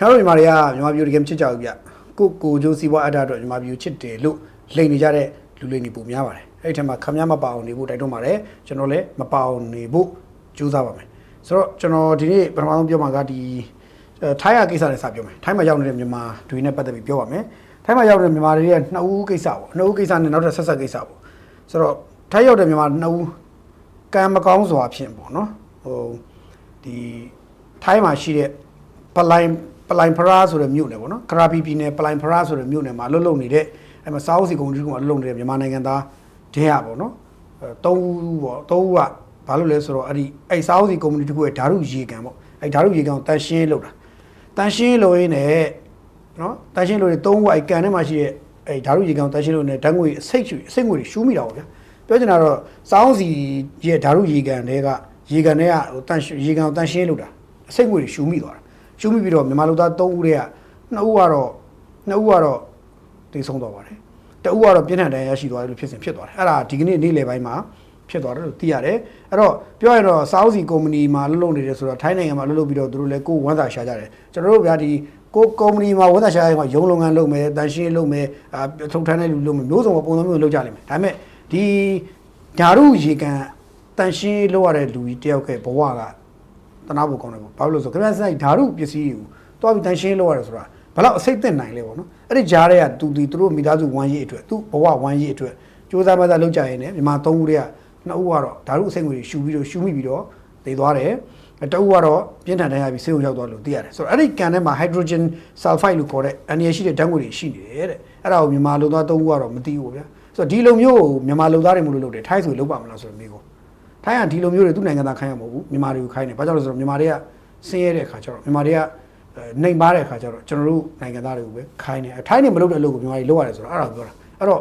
ခင်ဗျားတို့မြန်မာတွေကမြန်မာပြည်ကိုတကယ်မချစ်ကြဘူးဗျကိုကိုကျိုးစီးပွားအပ်တာတော့မြန်မာပြည်ကိုချစ်တယ်လို့လိန်နေကြတဲ့လူလိန်တွေပုံများပါတယ်အဲ့ဒီထက်မှာခမည်းမပါအောင်နေဖို့တိုက်တွန်းပါတယ်ကျွန်တော်လည်းမပါအောင်နေဖို့ကြိုးစားပါမယ်ဆိုတော့ကျွန်တော်ဒီနေ့ပထမဆုံးပြောမှာကဒီအဲထိုင်းရကိစ္စနဲ့စပြောမယ်ထိုင်းမှာရောက်နေတဲ့မြန်မာတွေနဲ့ပတ်သက်ပြီးပြောပါမယ်ထိုင်းမှာရောက်နေတဲ့မြန်မာတွေရဲ့နှစ်ဦးကိစ္စပေါ့နှစ်ဦးကိစ္စနဲ့နောက်ထပ်ဆက်ဆက်ကိစ္စပေါ့ဆိုတော့ထိုင်းရောက်တဲ့မြန်မာနှစ်ဦးကံမကောင်းစွာဖြင့်ပေါ့နော်ဟိုဒီထိုင်းမှာရှိတဲ့ပလိုင် ပလိုင်ဖရာဆိုတဲ့မြို့နယ်ပေါ့နော်ကရာပီပြည်နယ်ပလိုင်ဖရာဆိုတဲ့မြို့နယ်မှာအလုပ်လုပ်နေတဲ့အဲမှာစာအုပ်စီကုန်ကြီးကအလုပ်လုပ်နေတဲ့မြန်မာနိုင်ငံသားတဲရပေါ့နော်အဲသုံးဦးပေါ့သုံးဦးကဘာလို့လဲဆိုတော့အဲ့ဒီအဲ့စာအုပ်စီကုမ္ပဏီတစ်ခုရဲ့ဓာတ်ရုရေကန်ပေါ့အဲ့ဓာတ်ရုရေကန်ကိုတန်ရှင်းလုပ်တာတန်ရှင်းလုပ်ရင်းနဲ့နော်တန်ရှင်းလုပ်ရင်သုံးဦးအဲ့ကန်ထဲမှာရှိတဲ့အဲ့ဓာတ်ရုရေကန်ကိုတန်ရှင်းလုပ်နေဓာတ်ငွေအစိတ်ချွေအစိတ်ငွေတွေရှူးမိတာပေါ့ဗျာပြောချင်တာတော့စာအုပ်စီရဲ့ဓာတ်ရုရေကန်တွေကရေကန်တွေကဟိုတန်ရှင်းရေကန်ကိုတန်ရှင်းလုပ်တာအစိတ်ငွေတွေရှူးမိသွားတာ ရှုံးမိပြီးတော့မြန်မာလူသား3ဦးတည်းက2ဦးကတော့2ဦးကတော့တိတ်ဆုံးသွားပါတယ်တဦးကတော့ပြင်းထန်ဒဏ်ရာရရှိသွားတယ်လို့ဖြစ်စဉ်ဖြစ်သွားတယ်အဲ့ဒါဒီကနေ့နေ့လယ်ပိုင်းမှာဖြစ်သွားတယ်လို့သိရတယ်အဲ့တော့ပြောရရင်တော့စာအုပ်စီကုမ္ပဏီမှာလှုပ်လှုပ်နေတယ်ဆိုတော့ထိုင်းနိုင်ငံမှာလှုပ်လှုပ်ပြီးတော့သူတို့လည်းကိုယ်ဝမ်းသာရှာကြတယ်ကျွန်တော်တို့ဗျာဒီကိုကုမ္ပဏီမှာဝမ်းသာရှာရင်ကရုံလုပ်ငန်းလုပ်မယ်တန်ရှင်းလုပ်မယ်အာထုတ်ထမ်းတဲ့လူလုပ်မယ်မျိုးစုံပုံစံမျိုးလုပ်ကြလိမ့်မယ်ဒါပေမဲ့ဒီဓာရုရေကန်တန်ရှင်းလုပ်ရတဲ့လူကြီးတယောက်ကဘဝက တနာဖို့ကောင်းတယ်ပေါ့ဘာလို့လဲဆိုခင်ဗျားစိုက်ဓာရုပစ္စည်းတွေကိုတွားပြီးတန်ရှင်းလုပ်ရတယ်ဆိုတာဘယ်တော့အစိတ်သက်နိုင်လဲပေါ့နော်အဲ့ဒီကြားထဲကတူတီသူတို့မိသားစုဝမ်းရေးအတွက်သူ့ဘဝဝမ်းရေးအတွက်စူးစမ်းမသားလုပ်ကြရင်လည်းမြန်မာ၃ဦးတည်းကနှစ်ဦးကတော့ဓာရုအစိတ်ငွေတွေရှူပြီးတော့ရှူမိပြီးတော့တည်သွားတယ်တအူကတော့ပြင်းထန်တဲ့ရပြီးဆေးရုံရောက်သွားလို့သိရတယ်ဆိုတော့အဲ့ဒီကန်ထဲမှာ hydrogen sulfide လို့ခေါ်တဲ့အန်ရရှိတဲ့ဓာတ်ငွေတွေရှိနေတယ်တဲ့အဲ့ဒါကိုမြန်မာလူသား၃ဦးကတော့မသိဘူးဗျာဆိုတော့ဒီလိုမျိုးကိုမြန်မာလူသားတွေမလို့လုပ်တယ်ထိုင်းဆိုလုပ်ပါမလားဆိုတော့မိကို ထိုင်းကဒီလိုမျိုးတွေသူ့နိုင်ငံသားခိုင်းရမှာမဟုတ်ဘူးမြန်မာတွေကိုခိုင်းတယ်ဘာကြောင့်လဲဆိုတော့မြန်မာတွေကဆင်းရဲတဲ့အခါကျတော့မြန်မာတွေကအဲနှိမ်ပါတဲ့အခါကျတော့ကျွန်တော်တို့နိုင်ငံသားတွေကိုပဲခိုင်းတယ်ထိုင်းနေမလုပ်တဲ့အလုပ်ကိုမြန်မာတွေလုပ်ရတယ်ဆိုတော့အဲ့ဒါကိုပြောတာအဲ့တော့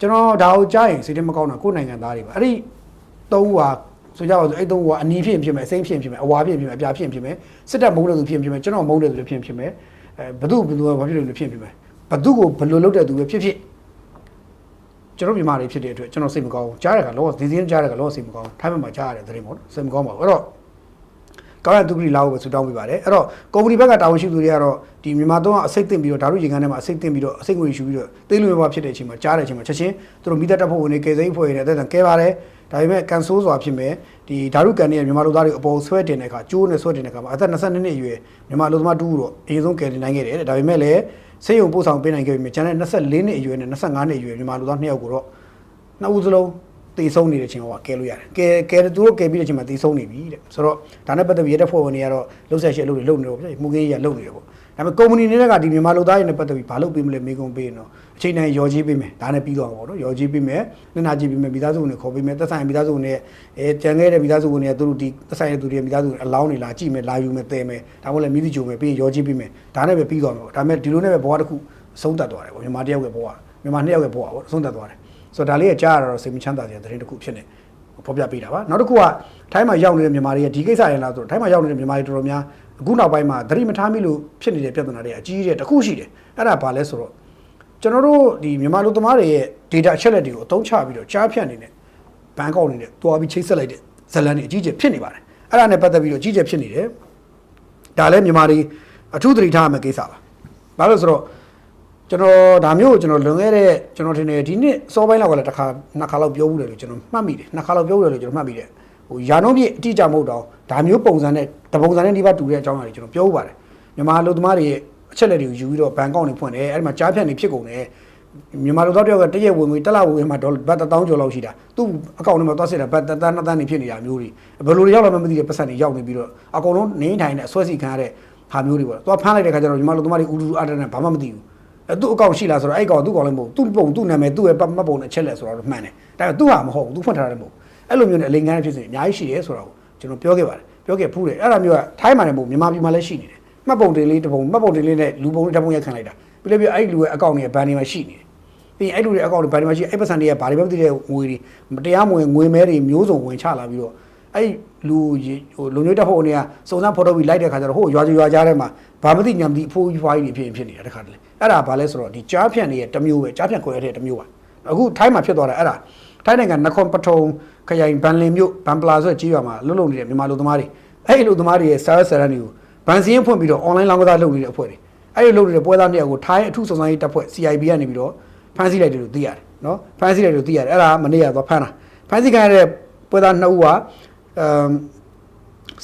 ကျွန်တော်ဒါကိုကြားရင်စိတ်ထဲမကောင်းတာကိုယ့်နိုင်ငံသားတွေပါအဲ့ဒီသုံးဟွာဆိုကြပါစို့အဲ့သုံးဟွာအနီးဖြစ်ဖြစ်မယ်အစိမ့်ဖြစ်ဖြစ်မယ်အဝါဖြစ်ဖြစ်မယ်အပြာဖြစ်ဖြစ်မယ်စစ်တပ်မုန်းတဲ့သူဖြစ်ဖြစ်မယ်ကျွန်တော်မုန်းတဲ့သူဖြစ်ဖြစ်မယ်အဲဘသူဘသူဘာဖြစ်လို့လဲဖြစ်ဖြစ်မယ်ဘသူကိုဘယ်လိုလုပ်တဲ့သူပဲဖြစ်ဖြစ် ကျွန်တော်မြန်မာတွေဖြစ်တဲ့အတွက်ကျွန်တော်စိတ်မကောင်းဘူးကြားရတာလောဒီစင်းကြားရတာလောစိတ်မကောင်းဘူးထိုင်းမှာကြားရတဲ့သတင်းပေါ့နော်စိတ်မကောင်းပါဘူးအဲ့တော့ကောင်းတဲ့သူပတိလာဖို့ပဲဆူတောင်းပေးပါတယ်အဲ့တော့ကုမ္ပဏီဘက်ကတာဝန်ရှိသူတွေကတော့ဒီမြန်မာတော့အစိတ်သိမ့်ပြီးတော့ဓာတ်ရုရေကန်ထဲမှာအစိတ်သိမ့်ပြီးတော့အစိတ်ငွေယူပြီးတော့သေးလူပဲဖြစ်တဲ့အချိန်မှာကြားတဲ့အချိန်မှာချက်ချင်းသူတို့မိသက်တပ်ဖို့ဝင်နေကေစိမ့်ဖွဲ့နေတဲ့အသက်ကဲပါတယ်ဒါပေမဲ့ကန်ဆိုးစွာဖြစ်မဲ့ဒီဓာတ်ရုကန်ရဲ့မြန်မာလူသားတွေအပေါ်ဆွဲတင်တဲ့အခါကျိုးနဲ့ဆွဲတင်တဲ့အခါမှာအသက်22နှစ်အရွယ်မြန်မာလူသမားတူတော့အရင်ဆုံးကယ်တင်နိုင်ခဲ့တယ်တဲ့ဒါပေမဲ့လည်း ဆေးရုံပို့ဆောင်ပေးနိုင်ခဲ့ပြီမြကျန်တဲ့24နှစ်အရွယ်နဲ့25နှစ်အရွယ်မြန်မာလူသား2ယောက်ကိုတော့နှစ်ဦးစလုံးတည်ဆုံးနေတဲ့အချိန်ဟောကဲလို့ရတယ်ကဲကဲသူတို့ကဲပြီးတဲ့အချိန်မှာတည်ဆုံးနေပြီတဲ့ဆိုတော့ဒါနဲ့ပတ်သက်ပြီးရတဲ့ဖွဲ့ဝင်တွေကတော့လှုပ်ဆက်ရှက်လုပ်တွေလုပ်နေတော့ဗျမှုကင်းကြီးကလုပ်နေတယ်ပေါ့ ဒါပေမဲ့ကုမ္ပဏီတွေကဒီမြန်မာလူသားတွေနဲ့ပတ်သက်ပြီးဘာလုပ်ပေးမလဲမေးခွန်းပေးရင်တော့အချိန်တိုင်းရော်ကြီးပေးမယ်ဒါနဲ့ပြီးတော့ပေါ့နော်ရော်ကြီးပေးမယ်နှစ်နာကြည့်ပေးမယ်မိသားစုဝင်တွေခေါ်ပေးမယ်သက်ဆိုင်မိသားစုဝင်တွေအဲကြံခဲ့တဲ့မိသားစုဝင်တွေကသူတို့ဒီသက်ဆိုင်တဲ့သူတွေမိသားစုဝင်အလောင်းတွေလာကြည့်မယ်လာယူမယ်တဲမယ်ဒါမှမဟုတ်လည်းမိသကြိုမယ်ပြီးရင်ရော်ကြီးပေးမယ်ဒါနဲ့ပဲပြီးတော့မယ်ပေါ့ဒါပေမဲ့ဒီလိုနဲ့ပဲဘဝတစ်ခုအဆုံးသတ်သွားတယ်ပေါ့မြန်မာတယောက်ရဲ့ဘဝမြန်မာနှစ်ယောက်ရဲ့ဘဝပေါ့အဆုံးသတ်သွားတယ်ဆိုတော့ဒါလေးကကြားရတော့စိတ်မချမ်းသာစရာသတင်းတစ်ခုဖြစ်နေဖော်ပြပေးတာပါနောက်တစ်ခုကထိုင်းမှာရောက်နေတဲ့မြန်မာတွေကဒီကိစ္စရင်လားဆိုတော့ထိုင်းမှာရောက်နေတဲ့မြန်မာတွေတော်တော်များ အခုနောက်ပိုင်းမှာသတိမထားမိလို့ဖြစ်နေတဲ့ပြဿနာတွေအကြီးကြီးတစ်ခုရှိတယ်အဲ့ဒါဘာလဲဆိုတော့ကျွန်တော်တို့ဒီမြန်မာလူသမားတွေရဲ့ data အချက်လက်တွေကိုအသုံးချပြီးတော့ကြားဖြတ်နေတဲ့ဘဏ်ကောက်နေတဲ့တွားပြီးချိတ်ဆက်လိုက်တဲ့ဇလန်တွေအကြီးကြီးဖြစ်နေပါတယ်အဲ့ဒါနဲ့ပတ်သက်ပြီးတော့အကြီးကြီးဖြစ်နေတယ်ဒါလည်းမြန်မာတွေအထူးသတိထားရမယ့်ကိစ္စပါဘာလို့လဲဆိုတော့ကျွန်တော်ဒါမျိုးကိုကျွန်တော်လွန်ခဲ့တဲ့ကျွန်တော်ထင်တယ်ဒီနှစ်စောပိုင်းလောက်ကလည်းတစ်ခါနှစ်ခါလောက်ပြောဘူးတယ်လို့ကျွန်တော်မှတ်မိတယ်နှစ်ခါလောက်ပြောဘူးတယ်လို့ကျွန်တော်မှတ်မိတယ် ဟိုယာနှုံးပြည့်အတိအကျမဟုတ်တော့ဒါမျိုးပုံစံနဲ့တပုံစံနဲ့ဒီဘတူတဲ့အကြောင်းအရာတွေကျွန်တော်ပြောဦးပါတယ်မြန်မာလူသမားတွေရဲ့အချက်လက်တွေကိုယူပြီးတော့ဘန်ကောက်နေဖွင့်တယ်အဲ့ဒီမှာကြားဖြတ်နေဖြစ်ကုန်တယ်မြန်မာလူသားတယောက်ကတရက်ဝင်ငွေတစ်လဝင်ငွေမှာဒေါ်လာဘတ်1000ကျော်လောက်ရှိတာသူ့အကောင့်ထဲမှာသွားစစ်တာဘတ်1000 2000နေဖြစ်နေတာမျိုးတွေဘယ်လိုတွေရောက်လာမှမသိတဲ့ပတ်စံတွေရောက်နေပြီးတော့အကုန်လုံးနေထိုင်တဲ့အဆွဲစီခံရတဲ့ဟာမျိုးတွေပေါ့သွားဖမ်းလိုက်တဲ့ခါကျတော့မြန်မာလူသမားတွေဥဒူအတနဲ့ဘာမှမသိဘူးအဲသူ့အကောင့်ရှိလားဆိုတော့အဲ့ကောင်သူ့ကောင်လည်းမဟုတ်သူ့ပုံသူ့နာမည်သူ့ရဲ့မှတ်ပုံနဲ့ချက်လက်ဆိုတော့မှန်တယ်ဒါပေမဲ့သူ့ဟာမဟုတ်ဘူးသူဖွင့်ထားတယ်မဟုတ် အဲ့လိုမျိုးနဲ့အလိမ်ငန်းဖြစ်စေအများကြီးရှိရဲဆိုတော့ကျွန်တော်ပြောခဲ့ပါတယ်ပြောခဲ့ဖူးတယ်အဲ့ဒါမျိုးကထိုင်းမှာလည်းမဟုတ်မြန်မာပြည်မှာလည်းရှိနေတယ်မှတ်ပုံတင်လေးတစ်ပုံမှတ်ပုံတင်လေးနဲ့လူပုံတစ်ပုံရက်ခံလိုက်တာပြီးလည်းပြီးအဲ့လူရဲ့အကောင့်တွေကဘန်တွေမှာရှိနေတယ်ပြီးရင်အဲ့လူတွေအကောင့်တွေဘန်တွေမှာရှိအဲ့ပတ်စံတွေကဘာတွေပဲမသိတဲ့ငွေတွေမတရားမဝင်ငွေမဲတွေမျိုးစုံဝင်ချလာပြီးတော့အဲ့လူဟိုလုံညွတ်တဲ့ဖို့အနေကစုံစမ်းဖော်ထုတ်ပြီးလိုက်တဲ့ခါကျတော့ဟိုရွာရွာကြားထဲမှာဘာမသိညာမသိအဖိုးကြီးဖွားကြီးတွေဖြစ်ရင်ဖြစ်နေတာတခါတလေအဲ့ဒါဘာလဲဆိုတော့ဒီကြားဖြန့်တွေရဲ့တစ်မျိုးပဲကြားဖြန့်ခွဲရတဲ့တစ်မျိုးပါအခုထိုင်းမှာဖြစ်သွားတာအဲ့ဒါ ထိုင်းနိုင်ငံနခွန်ပထုံခရိုင်ဘန်လင်မြို့ဘန်ပလာဆိုတဲ့ကြီးရွာမှာလှုပ်လှုပ်နေတဲ့မြန်မာလူသမားတွေအဲ့ဒီလူသမားတွေရဲ့စာရဆရန်တွေကိုဘန်စင်းဖွင့်ပြီးတော့ online လောင်းကစားလုပ်နေတဲ့အဖွဲ့တွေအဲ့ဒီလုပ်နေတဲ့ပွဲသားတွေကိုထိုင်းအထုစုံစမ်းရေးတပ်ဖွဲ့ CIB ကနေပြီးတော့ဖမ်းဆီးလိုက်တယ်လို့သိရတယ်နော်ဖမ်းဆီးလိုက်တယ်လို့သိရတယ်အဲ့ဒါကမနေ့ကသွားဖမ်းတာဖမ်းဆီးခံရတဲ့ပွဲသားနှစ်ဦးကအမ်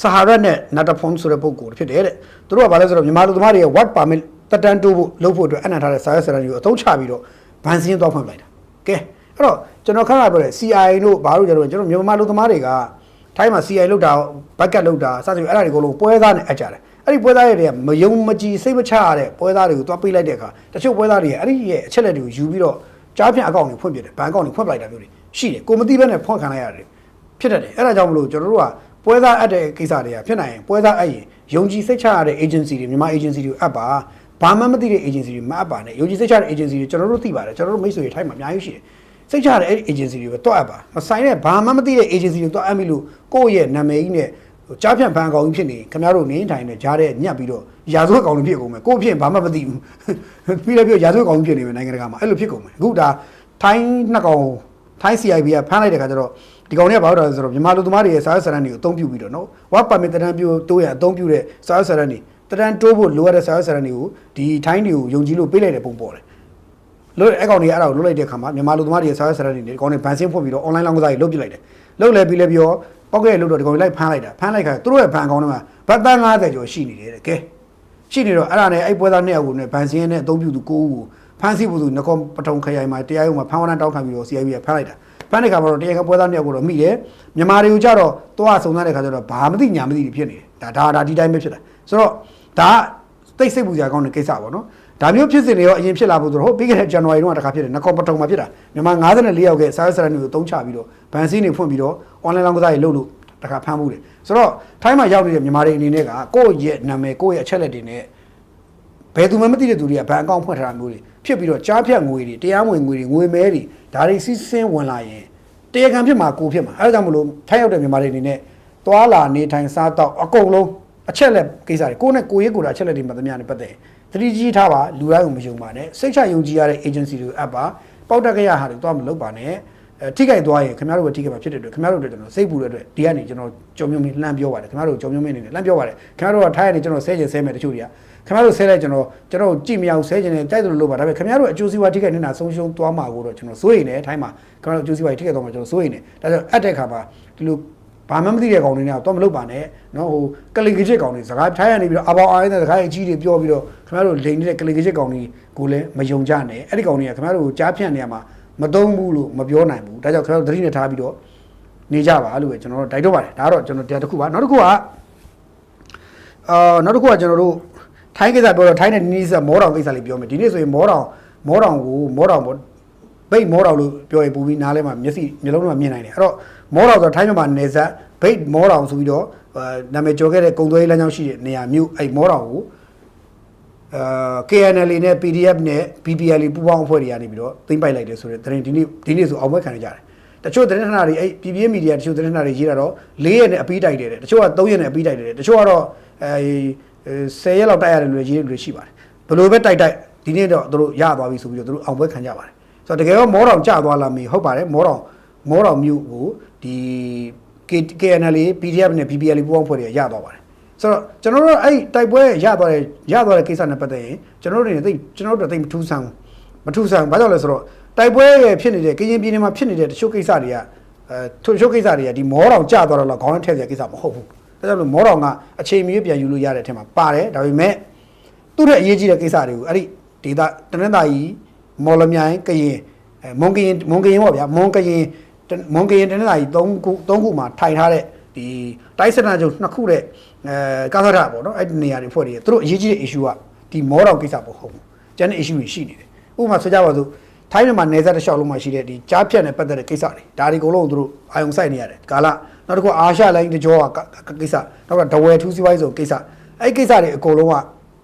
ဆဟာရတ်နဲ့နာတာဖုန်ဆိုတဲ့ပုဂ္ဂိုလ်ဖြစ်တယ်တဲ့သူတို့ကဘာလဲဆိုတော့မြန်မာလူသမားတွေရဲ့ work permit တက်တန်းတိုးဖို့လုပ်ဖို့အတွက်အနံ့ထားတဲ့စာရွက်စာတမ်းတွေကိုအသုံးချပြီးတော့ဘန်စင်းသွားဖွင့်လိုက်တာကဲအဲ့တော့ ကျွန်တော်ခဏပြောတယ် CI တို့ဘာလို့ကြတော့ကျွန်တော်မြန်မာလူသမားတွေကထိုင်းမှာ CI လောက်တာဘက်ကတ်လောက်တာစသဖြင့်အဲ့ဒါတွေကိုလုံးပွဲသားနဲ့အပ်ကြတယ်အဲ့ဒီပွဲသားတွေကမယုံမကြည်စိတ်မချရတဲ့ပွဲသားတွေကိုသွားပေးလိုက်တဲ့အခါတချို့ပွဲသားတွေအဲ့ဒီရဲ့အချက်လက်တွေကိုယူပြီးတော့ကြားဖြန့်အကောင့်တွေဖွင့်ပြတယ်ဘဏ်အကောင့်တွေဖွင့်ပလိုက်တာမျိုးတွေရှိတယ်ကိုမသိဘဲနဲ့ဖွင့်ခံလိုက်ရတယ်ဖြစ်တတ်တယ်အဲ့ဒါကြောင့်မလို့ကျွန်တော်တို့ကပွဲသားအပ်တဲ့ကိစ္စတွေကဖြစ်နိုင်ရင်ပွဲသားအပ်ရင်ယုံကြည်စိတ်ချရတဲ့ agency တွေမြန်မာ agency တွေအပ်ပါဘာမှမသိတဲ့ agency တွေမအပ်ပါနဲ့ယုံကြည်စိတ်ချတဲ့ agency တွေကျွန်တော်တို့သိပါတယ်ကျွန်တော်တို့မိတ်ဆွေတွေထိုင်းမှာအများကြီးရှိတယ် စိတ်ချတဲ့အဲ့ဒီ agency တွေပဲတွားအပ်ပါမဆိုင်တဲ့ဘာမှမသိတဲ့ agency တွေတွားအပ်ပြီလို့ကိုယ့်ရဲ့နာမည်ကြီးနဲ့ဟိုကြားဖြန့်ဘန်ကောင်ကြီးဖြစ်နေခင်ဗျားတို့နေထိုင်နေကြားတဲ့ညက်ပြီးတော့ရာဇဝတ်ကောင်ကြီးဖြစ်ကုန်မယ်ကိုယ့်ဖြစ်ဘာမှမသိဘူးပြီးတော့ပြီးတော့ရာဇဝတ်ကောင်ကြီးဖြစ်နေမယ်နိုင်ငံတကာမှာအဲ့လိုဖြစ်ကုန်မယ်အခုဒါထိုင်းနှစ်ကောင်ထိုင်း CIB ကဖမ်းလိုက်တဲ့ခါကျတော့ဒီကောင်တွေကဘာလို့လဲဆိုတော့မြန်မာလူသမားတွေရဲ့စာရွက်စာတမ်းတွေကိုအသုံးပြုပြီးတော့နော် work permit တန်းပြတိုးရအသုံးပြုတဲ့စာရွက်စာတမ်းတွေတန်းတိုးဖို့လိုအပ်တဲ့စာရွက်စာတမ်းတွေကိုဒီထိုင်းတွေကိုယုံကြည်လို့ပေးလိုက်တဲ့ပုံပေါ်တယ် လို့အကောင်တွေကအဲ့ဒါကိုလွတ်လိုက်တဲ့ခါမှာမြန်မာလူသမားတွေရဲ့စာရွက်စာတမ်းတွေဒီကောင်တွေဗန်ဆင်းဖွင့်ပြီးတော့ online လောင်းကစားတွေလုပ်ပြလိုက်တယ်လုပ်လဲပြီးလဲပြောပောက်ကဲလို့တော့ဒီကောင်တွေလိုက်ဖမ်းလိုက်တာဖမ်းလိုက်ခါသူတို့ရဲ့ဗန်အကောင့်တွေမှာဘတ်တန်း90ကျော်ရှိနေတယ်တဲ့ကဲရှိနေတော့အဲ့ဒါနဲ့အဲ့ပွဲသားနှစ်ယောက်ကိုနဲ့ဗန်ဆင်းနဲ့အသုံးပြုသူ9ဦးကိုဖမ်းဆီးဖို့သူနကောပထုံခရိုင်မှာတရားရုံးမှာဖမ်းဝရမ်းတောင်းခံပြီးတော့ CIB ကဖမ်းလိုက်တာဖမ်းတဲ့ခါမှာတော့တရားခံပွဲသားနှစ်ယောက်ကိုတော့မိတယ်မြန်မာတွေကိုကြတော့သွားစုံစမ်းတဲ့ခါကျတော့ဘာမသိညာမသိဖြစ်နေတယ်ဒါဒါဒါဒီတိုင်းပဲဖြစ်တာဆိုတော့ဒါတိတ်စိတ်ပူစရာကောင်းတဲ့ကိစ္စပေါ့နော် ဒါမျိုးဖြစ်စဉ်တွေရောအရင်ဖြစ်လာဖို့ဆိုတော့ဟုတ်ပြီးခဲ့တဲ့ဇန်နဝါရီတုန်းကတခါဖြစ်တယ်နကောပထုံမှာဖြစ်တာမြန်မာ54ယောက်ကစာရွက်စာတမ်းတွေကိုတုံးချပြီးတော့ဗန်စီးနေဖွင့်ပြီးတော့ online လောင်းကစားတွေလုပ်လို့တခါဖမ်းမှုတယ်ဆိုတော့ထိုင်းမှာရောက်နေတဲ့မြန်မာတွေအနေနဲ့ကကိုယ့်ရဲ့နာမည်ကိုယ့်ရဲ့အချက်လက်တွေနဲ့ဘယ်သူမှမသိတဲ့သူတွေကဘဏ်အကောင့်ဖွင့်ထားတာမျိုးတွေဖြစ်ပြီးတော့ကြားဖြတ်ငွေတွေတရားမဝင်ငွေတွေငွေမဲတွေဒါတွေစီးဆင်းဝင်လာရင်တရားခံဖြစ်မှာကိုဖြစ်မှာအဲဒါကြောင့်မလို့ထိုင်းရောက်တဲ့မြန်မာတွေအနေနဲ့သွာလာနေထိုင်စားတော့အကုန်လုံးအချက်လက်ကိစ္စတွေကိုယ့်နဲ့ကိုယ်ရေးကိုယ်တာအချက်လက်တွေမှသမျှနဲ့ပတ်သက် ရင်သတိကြီးထားပါလူတိုင်းကိုမယုံပါနဲ့စိတ်ချယုံကြည်ရတဲ့ agency တွေကိုအပ်ပါပေါက်တက်ကြရဟာတွေတော့မလုပ်ပါနဲ့အဲထိခိုက်သွားရင်ခင်ဗျားတို့ပဲထိခိုက်မှာဖြစ်တဲ့အတွက်ခင်ဗျားတို့အတွက်ကျွန်တော်စိတ်ပူတဲ့အတွက်ဒီကနေကျွန်တော်ကြော်မြုံမင်းလှမ်းပြောပါတယ်ခင်ဗျားတို့ကြော်မြုံမင်းနေနဲ့လှမ်းပြောပါတယ်ခင်ဗျားတို့ကထိုင်းရနေကျွန်တော်ဆဲကျင်ဆဲမယ်တချို့တွေကခင်ဗျားတို့ဆဲလိုက်ကျွန်တော်ကျွန်တော်ကြည့်မရအောင်ဆဲကျင်နေတိုက်တယ်လို့လုပ်ပါဒါပေမဲ့ခင်ဗျားတို့အကျိုးစီးပွားထိခိုက်နေတာဆုံးရှုံးသွားမှာကိုတော့ကျွန်တော်စိုးရိမ်နေထိုင်းမှာခင်ဗျားတို့အကျိုးစီးပွားထိခိုက်သွားမှာကျွန်တော်စိုးရိမ်နေဒါကြောင့်အပ်တဲ့ခါမှာဒီလို ဘာမှမသိတဲ့ကောင်တွေနဲ့တော့မလုပ်ပါနဲ့နော်ဟိုကလင်ကချစ်ကောင်တွေစကားထိုင်းရနေပြီးတော့အပေါင်းအားတဲ့စကားအကြီးတွေပြောပြီးတော့ခင်ဗျားတို့လိန်နေတဲ့ကလင်ကချစ်ကောင်တွေကိုလည်းမယုံကြနဲ့အဲ့ဒီကောင်တွေကခင်ဗျားတို့ကိုကြားဖြန့်နေရမှာမသုံးဘူးလို့မပြောနိုင်ဘူးဒါကြောင့်ခင်ဗျားတို့သတိနဲ့ထားပြီးတော့နေကြပါလို့ပဲကျွန်တော်တို့တိုက်တော့ပါတယ်ဒါကတော့ကျွန်တော်တရားတစ်ခုပါနောက်တစ်ခုကအာနောက်တစ်ခုကကျွန်တော်တို့ထိုင်းကိစ္စပြောတော့ထိုင်းနဲ့နီးစပ်မောတောင်ကိစ္စလေးပြောမယ်ဒီနေ့ဆိုရင်မောတောင်မောတောင်ကိုမောတောင်ပေါ့ဘိတ်မောတောင်လို့ပြောရင်ပူပြီးနားလဲမှာမျက်စိမျိုးလုံးမှာမြင်နိုင်တယ်အဲ့တော့ မောတောင်ဆိုတော့ထိုင်းမြန်မာနယ်စပ်ဘိတ်မောတောင်ဆိုပြီးတော့အာနာမည်ကျော်ခဲ့တဲ့ကုံသွေးလမ်းကြောင်းရှိတဲ့နေရာမြို့အဲ့မောတောင်ကိုအာ KNL နဲ့ PDF နဲ့ BPL ပူးပေါင်းအဖွဲ့တွေကနေပြီးတော့သိမ့်ပိုက်လိုက်တယ်ဆိုတဲ့သတင်းဒီနေ့ဒီနေ့ဆိုအောင်ပွဲခံနေကြတယ်တချို့သတင်းဌာနတွေအဲ့ PPA မီဒီယာတချို့သတင်းဌာနတွေရေးတာတော့၄ရက်နဲ့အပြီးတိုက်တယ်တဲ့တချို့က၃ရက်နဲ့အပြီးတိုက်တယ်တချို့ကတော့အဲ10ရက်လောက်တိုက်ရတယ်လို့ရေးတယ်လို့ရှိပါတယ်ဘယ်လိုပဲတိုက်တိုက်ဒီနေ့တော့သူတို့ရသွားပြီဆိုပြီးတော့သူတို့အောင်ပွဲခံကြပါတယ်ဆိုတော့တကယ်တော့မောတောင်ကျသွားလာမေးဟုတ်ပါတယ်မောတောင်မောတောင်မြို့ကို ဒီ KNL PDF နဲ့ BPL ပူးပေါင်းဖွဲ့တွေရသွားပါတယ်ဆိုတော့ကျွန်တော်တို့အဲ့တိုက်ပွဲရသွားတဲ့ရသွားတဲ့ကိစ္စနဲ့ပတ်သက်ရင်ကျွန်တော်တို့တွေသိကျွန်တော်တို့သိမထူးဆန်းမထူးဆန်းဘာကြောင့်လဲဆိုတော့တိုက်ပွဲရဲ့ဖြစ်နေတဲ့ကရင်ပြည်နယ်မှာဖြစ်နေတဲ့တချို့ကိစ္စတွေကအဲတချို့ကိစ္စတွေကဒီမောတောင်ကျသွားတော့ခေါင်းနဲ့ထည့်စရာကိစ္စမဟုတ်ဘူးဒါကြောင့်လို့မောတောင်ကအချိန်မီပြန်ယူလို့ရတဲ့အထက်မှာပါတယ်ဒါပေမဲ့သူ့ရဲ့အရေးကြီးတဲ့ကိစ္စတွေကိုအဲ့ဒီဒေတာတနင်္သာရီမော်လမြိုင်ကရင်အဲမွန်ကရင်မွန်ကရင်ပေါ့ဗျာမွန်ကရင် မွန်ကရင်တနင်္သာရီ3ခု3ခုမှာထိုင်ထားတဲ့ဒီတိုက်စနာချုပ်နှစ်ခုတဲ့အဲကာသရပေါ့နော်အဲ့ဒီနေရာတွေဖွဲ့နေတယ်သူတို့အရေးကြီးတဲ့ issue ကဒီမောတောင်ကိစ္စပေါ့ဟုတ်ဘူးကျန်တဲ့ issue တွေရှိနေတယ်ဥပမာဆိုကြပါစို့ထိုင်းမြန်မာနယ်စပ်တစ်လျှောက်လုံးမှာရှိတဲ့ဒီကြားဖြတ်နဲ့ပတ်သက်တဲ့ကိစ္စတွေဒါတွေအကုန်လုံးသူတို့အာယုံစိုက်နေရတယ်ကာလနောက်တစ်ခုအာရှလိုင်းတကြောကကိစ္စနောက်ကဒဝဲထူးစီးပွားရေးဆိုကိစ္စအဲ့ကိစ္စတွေအကုန်လုံးက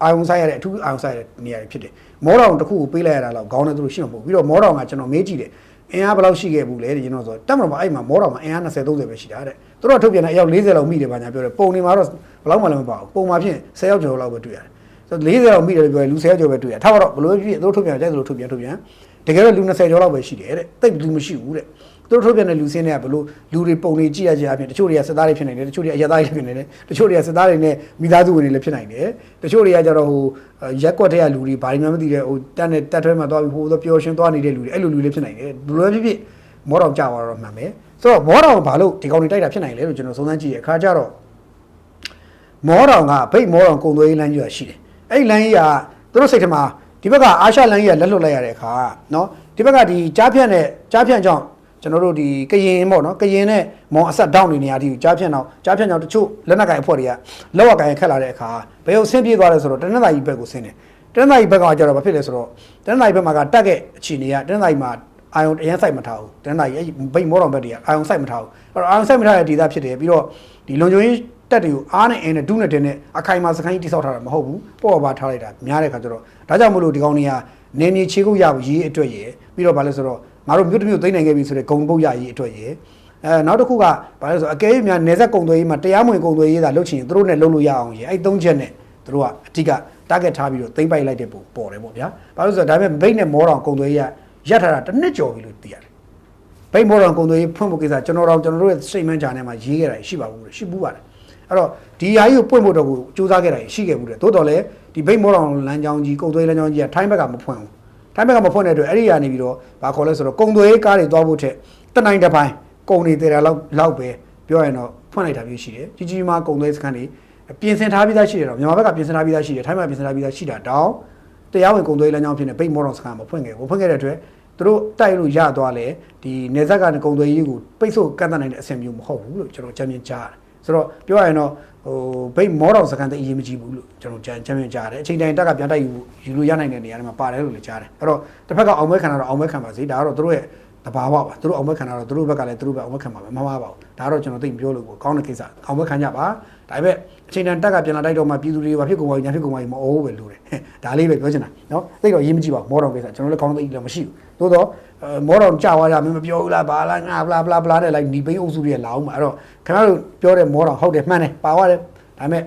အာယုံဆိုင်ရတဲ့အထူးအာယုံဆိုင်ရတဲ့နေရာတွေဖြစ်တယ်မောတောင်တစ်ခုကိုပေးလိုက်ရတာတော့ခေါင်းနဲ့သူတို့ရှိမှာမဟုတ်ဘူးပြီးတော့မောတောင်ကကျွန်တော်မေးကြည့်တယ် အင်အားဘယ်လောက်ရှိခဲ့ဘူးလဲတဲ့ကျွန်တော်ဆိုတက်မတော်မှာအဲ့မှာမောတောင်မှာအင်အား20 30ပဲရှိတာတဲ့သူတို့ကထုတ်ပြန်တဲ့အယောက်40လောက်မိတယ်ပါညာပြောတယ်ပုံနေမှာတော့ဘယ်လောက်မှလည်းမပါဘူးပုံမှာဖြင့်10ယောက်ကျော်လောက်ပဲတွေ့ရတယ်ဆိုတော့40လောက်မိတယ်လို့ပြောရင်လူ10ယောက်ကျော်ပဲတွေ့ရထားပါတော့ဘယ်လိုဖြစ်သူတို့ထုတ်ပြန်ကြိုက်သလိုထုတ်ပြန်ထုတ်ပြန်တကယ်တော့လူ20ကျော်လောက်ပဲရှိတယ်တဲ့တိတ်လူမရှိဘူးတဲ့ သူတို့ထုတ်ပြန်တဲ့လူစင်းတွေကဘလို့လူတွေပုံတွေကြည့်ရကြအပြင်တချို့တွေကစစ်သားတွေဖြစ်နေတယ်တချို့တွေအရသားတွေဖြစ်နေတယ်တချို့တွေကစစ်သားတွေနဲ့မိသားစုဝင်တွေလည်းဖြစ်နိုင်တယ်တချို့တွေကကြတော့ဟိုရက်ကွက်တဲ့လူတွေဘာတွေမှမသိတဲ့ဟိုတက်နဲ့တက်ထွဲမှာသွားပြီးဟိုတော့ပျော်ရွှင်သွားနေတဲ့လူတွေအဲ့လိုလူတွေလည်းဖြစ်နိုင်တယ်ဘလို့ဖြစ်ဖြစ်မောတော်ကြွားတော့မှန်ပဲဆိုတော့မောတော်ဘာလို့ဒီကောင်တွေတိုက်တာဖြစ်နိုင်လဲလို့ကျွန်တော်စုံစမ်းကြည့်ရအခါကျတော့မောတော်ကဗိတ်မောတော်ကုံသွေးလမ်းကြီးရှိတယ်အဲ့လမ်းကြီးကသူတို့စိတ်ထဲမှာဒီဘက်ကအာရှလမ်းကြီးကလက်လွတ်လိုက်ရတဲ့အခါနော်ဒီဘက်ကဒီကြားဖြန့်နဲ့ကြားဖြန့်ကြောင့် ကျွန်တော်တို့ဒီကရင်ပေါ့နော်ကရင်နဲ့မောင်အဆက်တောင်းနေနေရတဲ့ကြားဖြန့်တော့ကြားဖြန့်ကြောင့်တချို့လက်နက်ကင်အဖွဲ့တွေကလောက်ကင်ခက်လာတဲ့အခါဘယ်ကိုဆင်းပြေးသွားလဲဆိုတော့တနင်္သာရီဘက်ကိုဆင်းတယ်တနင်္သာရီဘက်ကကျတော့ဘာဖြစ်လဲဆိုတော့တနင်္သာရီဘက်မှာကတက်တဲ့အခြေအနေကတနင်္သာရီမှာအာယုံအရင်စိုက်မထားဘူးတနင်္သာရီအဲ့ဗိတ်မောတောင်ဘက်တွေကအာယုံစိုက်မထားဘူးအဲ့တော့အာယုံစိုက်မထားတဲ့ဒေသဖြစ်တယ်ပြီးတော့ဒီလုံခြုံရေးတက်တွေကိုအားနဲ့အင်းနဲ့ဒုနဲ့တင်းနဲ့အခိုင်အမာစခိုင်းတိဆောက်ထားတာမဟုတ်ဘူးပေါ့ပါထားလိုက်တာများတဲ့ခါကျတော့ဒါကြောင့်မလို့ဒီကောင်တွေကနေမြေချေကုတ်ရဖို့ရေးအတွက်ရယ်ပြီးတော့ဗာလဲဆိုတော့ ငါတို့မြို့တစ်မြို့သိမ်းနိုင်ခဲ့ပြီဆိုတဲ့ဂုံပုတ်ရရေးအတွက်ရယ်အဲနောက်တစ်ခုကဗာလဲဆိုအကယ်၍များနေဆက်ကုံသွေးရေးမှာတရားမဝင်ကုံသွေးရေးသာလုပ်ချင်ရင်သူတို့နဲ့လုပ်လို့ရအောင်ရယ်အဲ့သုံးချက်နဲ့သူတို့ကအဓိက target ထားပြီးတော့သိမ့်ပိုက်လိုက်တဲ့ပုံပေါ်တယ်ပေါ့ဗျာဘာလို့ဆိုတော့ဒါပေမဲ့ဘိတ်နဲ့မောတော်ကုံသွေးရေးကရက်ထားတာတစ်နှစ်ကျော်ပြီလို့သိရတယ်ဘိတ်မော်တော်ကုံသွေးဖွင့်ဖို့ကိစ္စကျွန်တော်တို့ကျွန်တော်တို့ရဲ့ statement ဂျာနယ်မှာရေးခဲ့တာရှိပါဘူးလို့ရှိဘူးပါတယ်အဲ့တော့ဒီဟာကြီးကိုပွင့်ဖို့တော့ကိုစူးစမ်းခဲ့တာရှိခဲ့ဘူးတယ်သို့တော်လည်းဒီဘိတ်မော်တော်လမ်းကြောင်းကြီးကုံသွေးလမ်းကြောင်းကြီးကထိုင်းဘက်ကမဖွင့်ဘူး ထိုင်းဘက်ကမဖွင့်တဲ့အတွက်အဲ့ဒီကနေပြီးတော့ဘာခေါ်လဲဆိုတော့ကုံသွေးကားတွေသွားဖို့ထက်တနိုင်တစ်ပိုင်းကုံနေသေးတာလောက်လောက်ပဲပြောရရင်တော့ဖွင့်လိုက်တာမျိုးရှိတယ်ကြီးကြီးမားကုံသွေးစခန်းတွေပြင်ဆင်ထားပြီးသားရှိတယ်တော့မြန်မာဘက်ကပြင်ဆင်ထားပြီးသားရှိတယ်ထိုင်းဘက်ကပြင်ဆင်ထားပြီးသားရှိတာတောင်းတရားဝင်ကုံသွေးလမ်းကြောင်းဖြစ်နေဘိတ်မော်တော်စခန်းမဖွင့်ခဲ့ဘူးဖွင့်ခဲ့တဲ့အတွက်သူတို့တိုက်လို့ရသွားလဲဒီနေဆက်ကနေကုံသွေးရေးကိုပိတ်ဆို့ကန့်သတ်နိုင်တဲ့အဆင်မျိုးမဟုတ်ဘူးလို့ကျွန်တော်ကြံမြင်ကြားတယ် ဆိုတော့ပြောရရင်တော့ဟိုဘိတ်မောတော်စကန်တဲ့အရေးမကြီးဘူးလို့ကျွန်တော်ကြံချမ်းမြင်ကြတယ်အချိန်တိုင်းတက်ကပြန်တိုက်ယူယူလို့ရနိုင်တဲ့နေရာတွေမှာပါတယ်လို့လည်းကြားတယ်အဲ့တော့တစ်ဖက်ကအောင်ပွဲခံတာတော့အောင်ပွဲခံပါစေဒါကတော့တို့ရဲ့တဘာဝပါတို့အောင်ပွဲခံတာတော့တို့ဘက်ကလည်းတို့ဘက်အောင်ပွဲခံပါပဲမမှားပါဘူးဒါကတော့ကျွန်တော်သိပြောလို့ကောင်းတဲ့ကိစ္စအောင်ပွဲခံကြပါဒါပေမဲ့အချိန်တိုင်းတက်ကပြန်လာတိုက်တော့မှပြည်သူတွေဘာဖြစ်ကုန်ပါ့ညာဖြစ်ကုန်ပါ့မအိုးပဲလို့တယ်ဒါလေးပဲပြောချင်တာနော်သိတော့အရေးမကြီးပါဘူးမောတော်ကိစ္စကျွန်တော်လည်းကောင်းတဲ့အိလည်းမရှိဘူး သို့တော့မောတော်ကြာသွားတာမင်းမပြောဘူးလားဘာလားငါဘလာဘလာဘလာတဲ့လိုက်ညီပိန်းအုပ်စုတွေလာအောင်မှာအဲ့တော့ခင်ဗျားတို့ပြောတဲ့မောတော်ဟုတ်တယ်မှန်တယ်ပါသွားတယ်ဒါပေမဲ့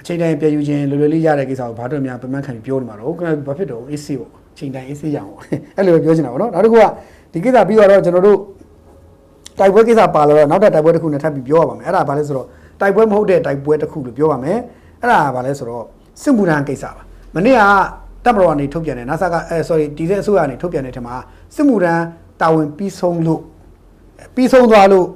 အချိန်တိုင်းပြန်ယူခြင်းလွယ်လွယ်လေးရတဲ့ကိစ္စကိုဘာတို့များပမှန်းခံပြီးပြောနေမှာတော့ခင်ဗျားဘာဖြစ်တော့ AC ပေါ့အချိန်တိုင်း AC ရအောင်အဲ့လိုပဲပြောချင်တာပေါ့နော်နောက်တစ်ခုကဒီကိစ္စပြီးတော့ကျွန်တော်တို့တိုက်ပွဲကိစ္စပါလာတော့နောက်ထပ်တိုက်ပွဲတစ်ခုနဲ့ထပ်ပြီးပြောရပါမယ်အဲ့ဒါဘာလဲဆိုတော့တိုက်ပွဲမဟုတ်တဲ့တိုက်ပွဲတစ်ခုလို့ပြောပါမယ်အဲ့ဒါဘာလဲဆိုတော့စစ်မှုထမ်းကိစ္စပါမနေ့က တပ်မတော်ကနေထုတ်ပြန်တယ် NASA ကအဲ sorry ဒီတဲ့အစိုးရကနေထုတ်ပြန်တဲ့ထက်မှာစစ်မှုထမ်းတာဝန်ပြီးဆုံးလို့ပြီးဆုံးသွားလို့